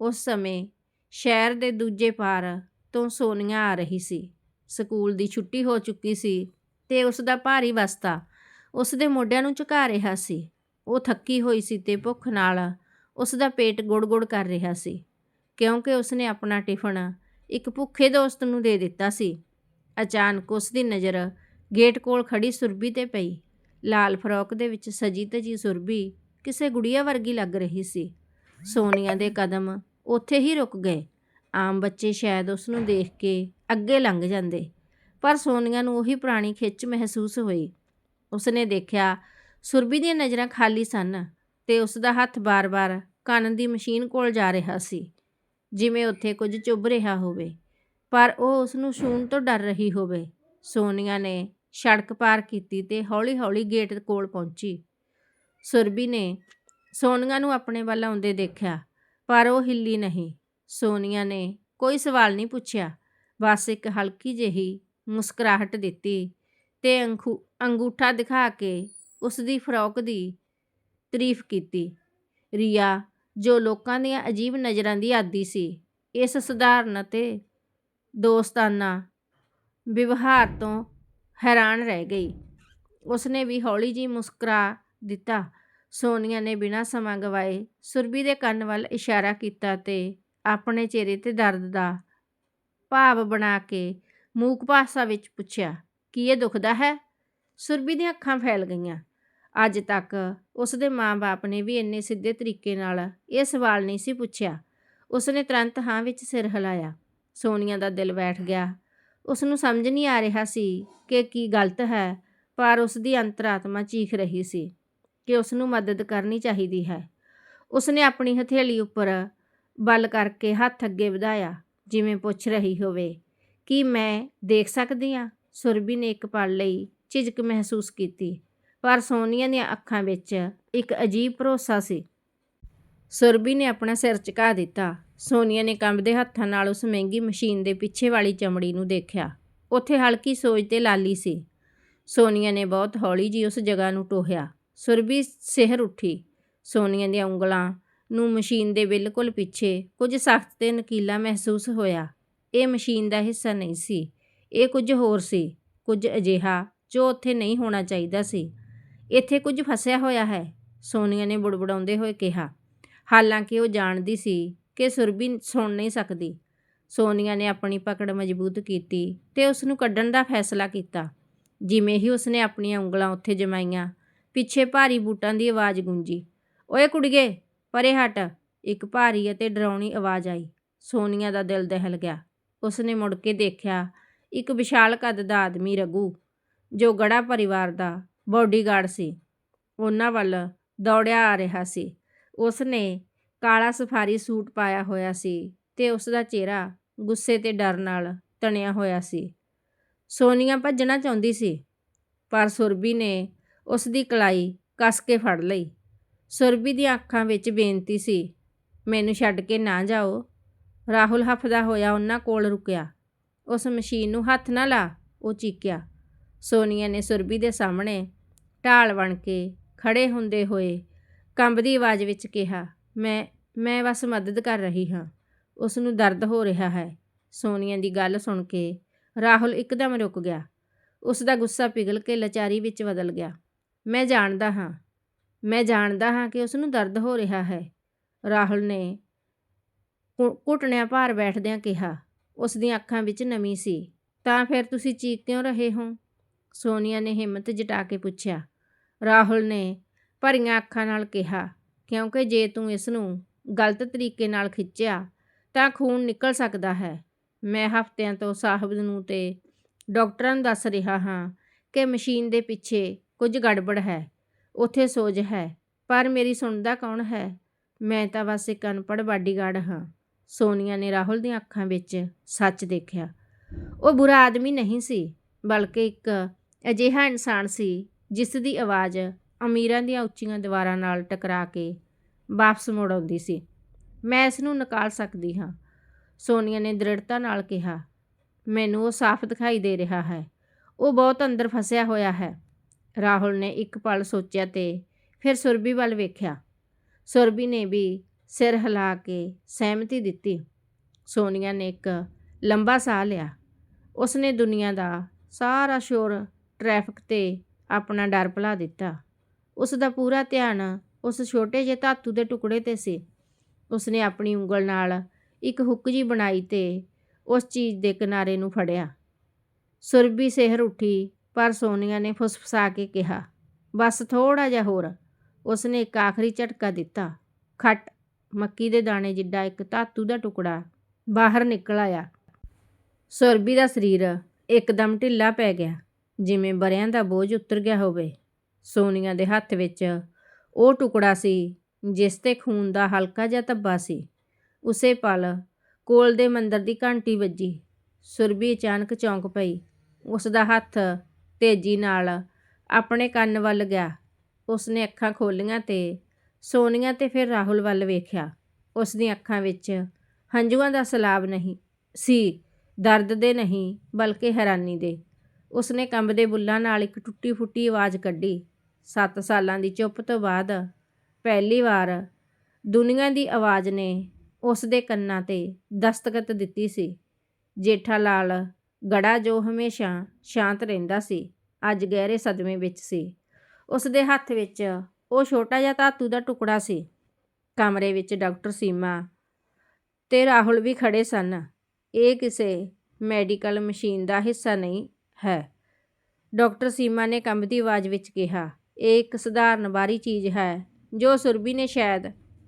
ਉਸ ਸਮੇਂ ਸ਼ਹਿਰ ਦੇ ਦੂਜੇ ਪਾਰ ਤੋਂ ਸੋਨੀਆ ਆ ਰਹੀ ਸੀ। ਸਕੂਲ ਦੀ ਛੁੱਟੀ ਹੋ ਚੁੱਕੀ ਸੀ ਤੇ ਉਸ ਦਾ ਭਾਰੀ ਵਸਤਾ ਉਸ ਦੇ ਮੋਢਿਆਂ ਨੂੰ ਝੁਕਾ ਰਿਹਾ ਸੀ। ਉਹ ਥੱਕੀ ਹੋਈ ਸੀ ਤੇ ਭੁੱਖ ਨਾਲ ਉਸ ਦਾ ਪੇਟ ਗੁੜ-ਗੁੜ ਕਰ ਰਿਹਾ ਸੀ, ਕਿਉਂਕਿ ਉਸਨੇ ਆਪਣਾ ਟਿਫਨ ਇੱਕ ਭੁੱਖੇ ਦੋਸਤ ਨੂੰ ਦੇ ਦਿੱਤਾ ਸੀ। ਅਚਾਨਕ ਉਸ ਦੀ ਨਜ਼ਰ ਗੇਟ ਕੋਲ ਖੜੀ ਸੁਰਬੀ ਤੇ ਪਈ। ਲਾਲ ਫਰੋਕ ਦੇ ਵਿੱਚ ਸਜੀ ਤਜੀ ਸੁਰਬੀ ਕਿਸੇ ਗੁੜੀਆ ਵਰਗੀ ਲੱਗ ਰਹੀ ਸੀ। ਸੋਨੀਆ ਦੇ ਕਦਮ ਉੱਥੇ ਹੀ ਰੁਕ ਗਏ। ਆਮ ਬੱਚੇ ਸ਼ਾਇਦ ਉਸ ਨੂੰ ਦੇਖ ਕੇ ਅੱਗੇ ਲੰਘ ਜਾਂਦੇ, ਪਰ ਸੋਨੀਆ ਨੂੰ ਉਹੀ ਪੁਰਾਣੀ ਖਿੱਚ ਮਹਿਸੂਸ ਹੋਈ। ਉਸਨੇ ਦੇਖਿਆ ਸੁਰਬੀ ਦੀਆਂ ਨਜ਼ਰਾਂ ਖਾਲੀ ਸਨ ਤੇ ਉਸ ਦਾ ਹੱਥ ਬਾਰ-ਬਾਰ ਕੰਨ ਦੀ ਮਸ਼ੀਨ ਕੋਲ ਜਾ ਰਿਹਾ ਸੀ, ਜਿਵੇਂ ਉੱਥੇ ਕੁਝ ਚੁੱਭ ਰਿਹਾ ਹੋਵੇ, ਪਰ ਉਹ ਉਸ ਨੂੰ ਛੂਹਣ ਤੋਂ ਡਰ ਰਹੀ ਹੋਵੇ। ਸੋਨੀਆ ਨੇ ਸੜਕ ਪਾਰ ਕੀਤੀ ਤੇ ਹੌਲੀ-ਹੌਲੀ ਗੇਟ ਕੋਲ ਪਹੁੰਚੀ। ਸੁਰਬੀ ਨੇ ਸੋਨੀਆ ਨੂੰ ਆਪਣੇ ਵੱਲ ਆਉਂਦੇ ਦੇਖਿਆ, ਪਰ ਉਹ ਹਿੱਲੀ ਨਹੀਂ। ਸੋਨੀਆ ਨੇ ਕੋਈ ਸਵਾਲ ਨਹੀਂ ਪੁੱਛਿਆ। ਬਸ ਇੱਕ ਹਲਕੀ ਜਿਹੀ ਮੁਸਕਰਾਹਟ ਦਿੱਤੀ ਤੇ ਅੰਖੂ, ਅੰਗੂਠਾ ਦਿਖਾ ਕੇ ਉਸ ਦੀ ਫਰੋਕ ਦੀ ਤਾਰੀਫ ਕੀਤੀ। ਰੀਆ, ਜੋ ਲੋਕਾਂ ਦੀਆਂ ਅਜੀਬ ਨਜ਼ਰਾਂ ਦੀ ਆਦੀ ਸੀ, ਇਸ ਸਧਾਰਨ ਅਤੇ ਦੋਸਤਾਨਾ ਵਿਵਹਾਰ ਤੋਂ ਹੈਰਾਨ ਰਹਿ ਗਈ। ਉਸਨੇ ਵੀ ਹੌਲੀ ਜੀ ਮੁਸਕਰਾ ਦਿੱਤਾ। ਸੋਨੀਆ ਨੇ ਬਿਨਾਂ ਸਮਾਂ ਗਵਾਏ ਸੁਰਬੀ ਦੇ ਕੰਨ ਵੱਲ ਇਸ਼ਾਰਾ ਕੀਤਾ ਤੇ ਆਪਣੇ ਚਿਹਰੇ ਤੇ ਦਰਦ ਦਾ ਭਾਵ ਬਣਾ ਕੇ ਮੂਕ ਭਾਸ਼ਾ ਵਿੱਚ ਪੁੱਛਿਆ, ਕੀ ਇਹ ਦੁਖਦਾ ਹੈ? ਸੁਰਬੀ ਦੀਆਂ ਅੱਖਾਂ ਫੈਲ ਗਈਆਂ। ਅੱਜ ਤੱਕ ਉਸ ਦੇ ਮਾਂ-ਬਾਪ ਨੇ ਵੀ ਇੰਨੇ ਸਿੱਧੇ ਤਰੀਕੇ ਨਾਲ ਇਹ ਸਵਾਲ ਨਹੀਂ ਸੀ ਪੁੱਛਿਆ। ਉਸਨੇ ਤੁਰੰਤ ਹਾਂ ਵਿੱਚ ਸਿਰ ਹਿਲਾਇਆ। ਸੋਨੀਆ ਦਾ ਦਿਲ ਬੈਠ ਗਿਆ। ਉਸ ਨੂੰ ਸਮਝ ਨਹੀਂ ਆ ਰਿਹਾ ਸੀ ਕਿ ਕੀ ਗਲਤ ਹੈ, ਪਰ ਉਸ ਦੀ ਅੰਤਰਾਤਮਾ ਚੀਖ ਰਹੀ ਸੀ ਕਿ ਉਸ ਨੂੰ ਮਦਦ ਕਰਨੀ ਚਾਹੀਦੀ ਹੈ। ਉਸਨੇ ਆਪਣੀ ਹਥੇਲੀ ਉੱਪਰ ਬਲ ਕਰਕੇ ਹੱਥ ਅੱਗੇ ਵਧਾਇਆ, ਜਿਵੇਂ ਪੁੱਛ ਰਹੀ ਹੋਵੇ, ਕਿ ਮੈਂ ਦੇਖ ਸਕਦੀ ਹਾਂ? ਸੁਰਬੀ ਨੇ ਇੱਕ ਪਲ ਲਈ ਝਿਜਕ ਮਹਿਸੂਸ ਕੀਤੀ, ਪਰ ਸੋਨੀਆ ਦੀਆਂ ਅੱਖਾਂ ਵਿੱਚ ਇੱਕ ਅਜੀਬ ਭਰੋਸਾ ਸੀ। ਸੁਰਬੀ ਨੇ ਆਪਣਾ ਸਿਰ ਝੁਕਾ ਦਿੱਤਾ। ਸੋਨੀਆ ਨੇ ਕੰਬਦੇ ਹੱਥਾਂ ਨਾਲ ਉਸ ਮਹਿੰਗੀ ਮਸ਼ੀਨ ਦੇ ਪਿੱਛੇ ਵਾਲੀ ਚਮੜੀ ਨੂੰ ਦੇਖਿਆ। ਉੱਥੇ ਹਲਕੀ ਸੋਜ ਤੇ ਲਾਲੀ ਸੀ। ਸੋਨੀਆ ਨੇ ਬਹੁਤ ਹੌਲੀ ਜੀ ਉਸ ਜਗ੍ਹਾ ਨੂੰ ਟੋਹਿਆ। ਸੁਰਬੀ ਸਿਹਰ ਉੱਠੀ। ਸੋਨੀਆ ਦੀਆਂ ਉਂਗਲਾਂ ਨੂੰ ਮਸ਼ੀਨ ਦੇ ਬਿਲਕੁਲ ਪਿੱਛੇ ਕੁਝ ਸਖਤ ਤੇ ਨਕੀਲਾ ਮਹਿਸੂਸ ਹੋਇਆ। ਇਹ ਮਸ਼ੀਨ ਦਾ ਹਿੱਸਾ ਨਹੀਂ ਸੀ। ਇਹ ਕੁਝ ਹੋਰ ਸੀ। ਕੁਝ ਅਜਿਹਾ ਜੋ ਉੱਥੇ ਨਹੀਂ ਹੋਣਾ ਚਾਹੀਦਾ ਸੀ। ਇੱਥੇ ਕੁਝ ਫਸਿਆ ਹੋਇਆ ਹੈ। ਸੋਨੀਆ ਨੇ ਬੁੜਬੁੜਾਉਂਦੇ ਹੋਏ ਕਿਹਾ। ਹਾਲਾਂਕਿ ਉਹ ਜਾਣਦੀ ਸੀ ਕਿ ਸੁਰਬੀ ਸੁਣ ਨਹੀਂ ਸਕਦੀ। ਸੋਨੀਆ ਨੇ ਆਪਣੀ ਪਕੜ ਮਜ਼ਬੂਤ ਕੀਤੀ ਤੇ ਉਸ ਨੂੰ ਕੱਢਣ ਦਾ ਫੈਸਲਾ ਕੀਤਾ। ਜਿਵੇਂ ਹੀ ਉਸਨੇ ਆਪਣੀਆਂ ਉਂਗਲਾਂ ਉੱਥੇ ਜਮਾਈਆਂ, ਪਿੱਛੇ ਭਾਰੀ ਬੂਟਾਂ ਦੀ ਆਵਾਜ਼ ਗੂੰਜੀ, ਓਏ ਕੁੜੀਏ, ਪਰੇ ਹਟ। ਇੱਕ ਭਾਰੀ ਅਤੇ ਡਰਾਉਣੀ ਆਵਾਜ਼ ਆਈ। ਸੋਨੀਆ ਦਾ ਦਿਲ ਦਹਿਲ ਗਿਆ। ਉਸਨੇ ਮੁੜ ਕੇ ਦੇਖਿਆ, ਇੱਕ ਵਿਸ਼ਾਲ ਕੱਦ ਦਾ ਆਦਮੀ ਰਘੂ, ਜੋ ਗੜਾ ਪਰਿਵਾਰ ਦਾ ਬਾਡੀਗਾਰਡ ਸੀ। ਉਹਨਾਂ ਵੱਲ ਦੌੜਿਆ ਆ ਰਿਹਾ ਸੀ। ਉਸ ਨੇ ਕਾਲਾ ਸਫਾਰੀ ਸੂਟ ਪਾਇਆ ਹੋਇਆ ਸੀ ਤੇ ਉਸ ਦਾ ਚਿਹਰਾ ਗੁੱਸੇ ਤੇ ਡਰ ਨਾਲ ਤਣਿਆ ਹੋਇਆ ਸੀ। ਸੋਨੀਆ ਭੱਜਣਾ ਚਾਹੁੰਦੀ ਸੀ, ਪਰ ਸੁਰਬੀ ਨੇ ਉਸ ਦੀ ਕਲਾਈ ਕੱਸ ਕੇ ਫੜ ਲਈ। ਸੁਰਬੀ ਦੀਆਂ ਅੱਖਾਂ ਵਿੱਚ ਬੇਨਤੀ ਸੀ, ਮੈਨੂੰ ਛੱਡ ਕੇ ਨਾ ਜਾਓ। ਰਾਹੁਲ ਹਫਦਾ ਹੋਇਆ ਉਹਨਾਂ ਕੋਲ ਰੁਕਿਆ। ਉਸ ਮਸ਼ੀਨ ਨੂੰ ਹੱਥ ਨਾ ਲਾ, ਉਹ ਚੀਕਿਆ। ਸੋਨੀਆ ਨੇ ਸੁਰਬੀ ਦੇ ਸਾਹਮਣੇ ਢਾਲ ਬਣ ਕੇ ਖੜੇ ਹੁੰਦੇ ਹੋਏ ਕੰਬਦੀ ਆਵਾਜ਼ ਵਿੱਚ ਕਿਹਾ ਮੈਂ ਮੈਂ ਬਸ ਮਦਦ ਕਰ ਰਹੀ ਹਾਂ। ਉਸ ਨੂੰ ਦਰਦ ਹੋ ਰਿਹਾ ਹੈ। ਸੋਨੀਆ ਦੀ ਗੱਲ ਸੁਣ ਕੇ ਰਾਹੁਲ ਇੱਕਦਮ ਰੁਕ ਗਿਆ। ਉਸ ਦਾ ਗੁੱਸਾ ਪਿਘਲ ਕੇ ਲਾਚਾਰੀ ਵਿੱਚ ਬਦਲ ਗਿਆ। ਮੈਂ ਜਾਣਦਾ ਹਾਂ, ਮੈਂ ਜਾਣਦਾ ਹਾਂ ਕਿ ਉਸ ਨੂੰ ਦਰਦ ਹੋ ਰਿਹਾ ਹੈ। ਰਾਹੁਲ ਨੇ ਘੁ- ਘੁਟਣਿਆਂ ਭਾਰ ਬੈਠਦਿਆਂ ਕਿਹਾ ਉਸ ਦੀਆਂ ਅੱਖਾਂ ਵਿੱਚ ਨਮੀ ਸੀ, ਤਾਂ ਫਿਰ ਤੁਸੀਂ ਚੀਕ ਕਿਉਂ ਰਹੇ ਹੋ? ਸੋਨੀਆ ਨੇ ਹਿੰਮਤ ਜਟਾ ਕੇ ਪੁੱਛਿਆ। ਰਾਹੁਲ ਨੇ ਭਰੀਆਂ ਅੱਖਾਂ ਨਾਲ ਕਿਹਾ ਕਿਉਂਕਿ ਜੇ ਤੂੰ ਇਸ ਨੂੰ ਗਲਤ ਤਰੀਕੇ ਨਾਲ ਖਿੱਚਿਆ, ਤਾਂ ਖੂਨ ਨਿਕਲ ਸਕਦਾ ਹੈ। ਮੈਂ ਹਫ਼ਤਿਆਂ ਤੋਂ ਸਾਹਿਬ ਨੂੰ ਤੇ ਡਾਕਟਰਾਂ ਨੂੰ ਦੱਸ ਰਿਹਾ ਹਾਂ ਕਿ ਮਸ਼ੀਨ ਦੇ ਪਿੱਛੇ ਕੁਝ ਗੜਬੜ ਹੈ। ਉੱਥੇ ਸੋਜ ਹੈ, ਪਰ ਮੇਰੀ ਸੁਣਦਾ ਕੌਣ ਹੈ? ਮੈਂ ਤਾਂ ਬਸ ਇੱਕ ਅਨਪੜ੍ਹ ਬਾਡੀਗਾਰਡ ਹਾਂ। ਸੋਨੀਆ ਨੇ ਰਾਹੁਲ ਦੀਆਂ ਅੱਖਾਂ ਵਿੱਚ ਸੱਚ ਦੇਖਿਆ। ਉਹ ਬੁਰਾ ਆਦਮੀ ਨਹੀਂ ਸੀ, ਬਲਕਿ ਇੱਕ ਅਜਿਹਾ ਇਨਸਾਨ ਸੀ, ਜਿਸ ਦੀ ਆਵਾਜ਼ ਅਮੀਰਾਂ ਦੀਆਂ ਉੱਚੀਆਂ ਦੀਵਾਰਾਂ ਨਾਲ ਟਕਰਾ ਕੇ ਵਾਪਸ ਮੁੜ ਆਉਂਦੀ ਸੀ। ਮੈਂ ਇਸ ਨੂੰ ਨਿਕਾਲ ਸਕਦੀ ਹਾਂ। ਸੋਨੀਆ ਨੇ ਦ੍ਰਿੜਤਾ ਨਾਲ ਕਿਹਾ, ਮੈਨੂੰ ਉਹ ਸਾਫ਼ ਦਿਖਾਈ ਦੇ ਰਿਹਾ ਹੈ। ਉਹ ਬਹੁਤ ਅੰਦਰ ਫਸਿਆ ਹੋਇਆ ਹੈ। ਰਾਹੁਲ ਨੇ ਇੱਕ ਪਲ ਸੋਚਿਆ ਤੇ ਫਿਰ ਸੁਰਬੀ ਵੱਲ ਵੇਖਿਆ। ਸੁਰਬੀ ਨੇ ਵੀ ਸਿਰ ਹਿਲਾ ਕੇ ਸਹਿਮਤੀ ਦਿੱਤੀ। ਸੋਨੀਆ ਨੇ ਇੱਕ ਲੰਬਾ ਸਾਹ ਲਿਆ। ਉਸਨੇ ਦੁਨੀਆ ਦਾ ਸਾਰਾ ਸ਼ੋਰ ਟ੍ਰੈਫਿਕ ਤੇ ਆਪਣਾ ਡਰ ਭੁਲਾ ਦਿੱਤਾ। ਉਸ ਦਾ ਪੂਰਾ ਧਿਆਨ ਉਸ ਛੋਟੇ ਜਿਹੇ ਧਾਤੂ ਦੇ ਟੁਕੜੇ ਤੇ ਸੀ। ਉਸਨੇ ਆਪਣੀ ਉਂਗਲ ਨਾਲ ਇੱਕ ਹੁੱਕ ਜੀ ਬਣਾਈ ਤੇ ਉਸ ਚੀਜ਼ ਦੇ ਕਿਨਾਰੇ ਨੂੰ ਫੜਿਆ। ਸੁਰਬੀ ਸਿਹਰ ਉੱਠੀ, ਪਰ ਸੋਨੀਆ ਨੇ ਫੁਸਫਸਾ ਕੇ ਕਿਹਾ, ਬਸ ਥੋੜਾ ਜਿਹਾ ਹੋਰ। ਉਸਨੇ ਇੱਕ ਆਖਰੀ ਝਟਕਾ ਦਿੱਤਾ। ਖੱਟ, ਮੱਕੀ ਦੇ ਦਾਣੇ ਜਿੱਡਾ ਇੱਕ ਧਾਤੂ ਦਾ ਟੁਕੜਾ ਬਾਹਰ ਨਿਕਲ ਆਇਆ। ਸੁਰਬੀ ਦਾ ਸਰੀਰ ਇੱਕਦਮ ਢਿੱਲਾ ਪੈ ਗਿਆ, ਜਿਵੇਂ ਬਰਿਆਂ ਦਾ ਬੋਝ ਉਤਰ ਗਿਆ ਹੋਵੇ। ਸੋਨੀਆ ਦੇ ਹੱਥ ਵਿੱਚ ਉਹ ਟੁਕੜਾ ਸੀ, ਜਿਸ ਤੇ ਖੂਨ ਦਾ ਹਲਕਾ ਜਿਹਾ ਧੱਬਾ ਸੀ। ਉਸੇ ਪਲ ਕੋਲ ਦੇ ਮੰਦਰ ਦੀ ਘੰਟੀ ਵੱਜੀ। ਸੁਰਬੀ ਅਚਾਨਕ ਚੌਂਕ ਪਈ। ਉਸ ਦਾ ਹੱਥ ਤੇਜ਼ੀ ਨਾਲ ਆਪਣੇ ਕੰਨ ਵੱਲ ਗਿਆ। ਉਸਨੇ ਅੱਖਾਂ ਖੋਲੀਆਂ ਤੇ ਸੋਨੀਆ ਤੇ ਫਿਰ ਰਾਹੁਲ ਵੱਲ ਵੇਖਿਆ। ਉਸ ਦੀਆਂ ਅੱਖਾਂ ਵਿੱਚ ਹੰਝੂਆਂ ਦਾ ਸਲਾਬ ਨਹੀਂ ਸੀ, ਦਰਦ ਦੇ ਨਹੀਂ, ਬਲਕਿ ਹੈਰਾਨੀ ਦੇ। ਉਸਨੇ ਕੰਬਦੇ ਬੁੱਲਾਂ ਨਾਲ ਇੱਕ ਟੁੱਟੀ ਫੁੱਟੀ ਆਵਾਜ਼ ਕੱਢੀ। 7 ਸਾਲਾਂ ਦੀ ਚੁੱਪ ਤੋਂ ਬਾਅਦ ਪਹਿਲੀ ਵਾਰ ਦੁਨੀਆ ਦੀ ਆਵਾਜ਼ ਨੇ ਉਸ ਦੇ ਕੰਨਾਂ ਤੇ ਦਸਤਖਤ ਦਿੱਤੀ ਸੀ। ਜੇਠਾ ਲਾਲ ਗੜਾ ਜੋ ਹਮੇਸ਼ਾ ਸ਼ਾਂਤ ਰਹਿੰਦਾ ਸੀ, ਅੱਜ ਗਹਿਰੇ ਸਦਮੇ ਵਿੱਚ ਸੀ। ਉਸ ਦੇ ਹੱਥ ਵਿੱਚ ਉਹ ਛੋਟਾ ਜਿਹਾ ਧਾਤੂ ਦਾ ਟੁਕੜਾ ਸੀ। ਕਮਰੇ ਵਿੱਚ ਡਾਕਟਰ ਸੀਮਾ ਤੇ ਰਾਹੁਲ ਵੀ ਖੜੇ ਸਨ। ਇਹ ਕਿਸੇ ਮੈਡੀਕਲ ਮਸ਼ੀਨ ਦਾ ਹਿੱਸਾ ਨਹੀਂ ਹੈ। ਡਾਕਟਰ ਸੀਮਾ ਨੇ ਕੰਬਦੀ ਆਵਾਜ਼ ਵਿੱਚ ਕਿਹਾ ਇਹ ਇੱਕ ਸਧਾਰਨ ਬਾਰੀ ਚੀਜ਼ ਹੈ, ਜੋ ਸੁਰਬੀ ਨੇ ਸ਼ਾਇਦ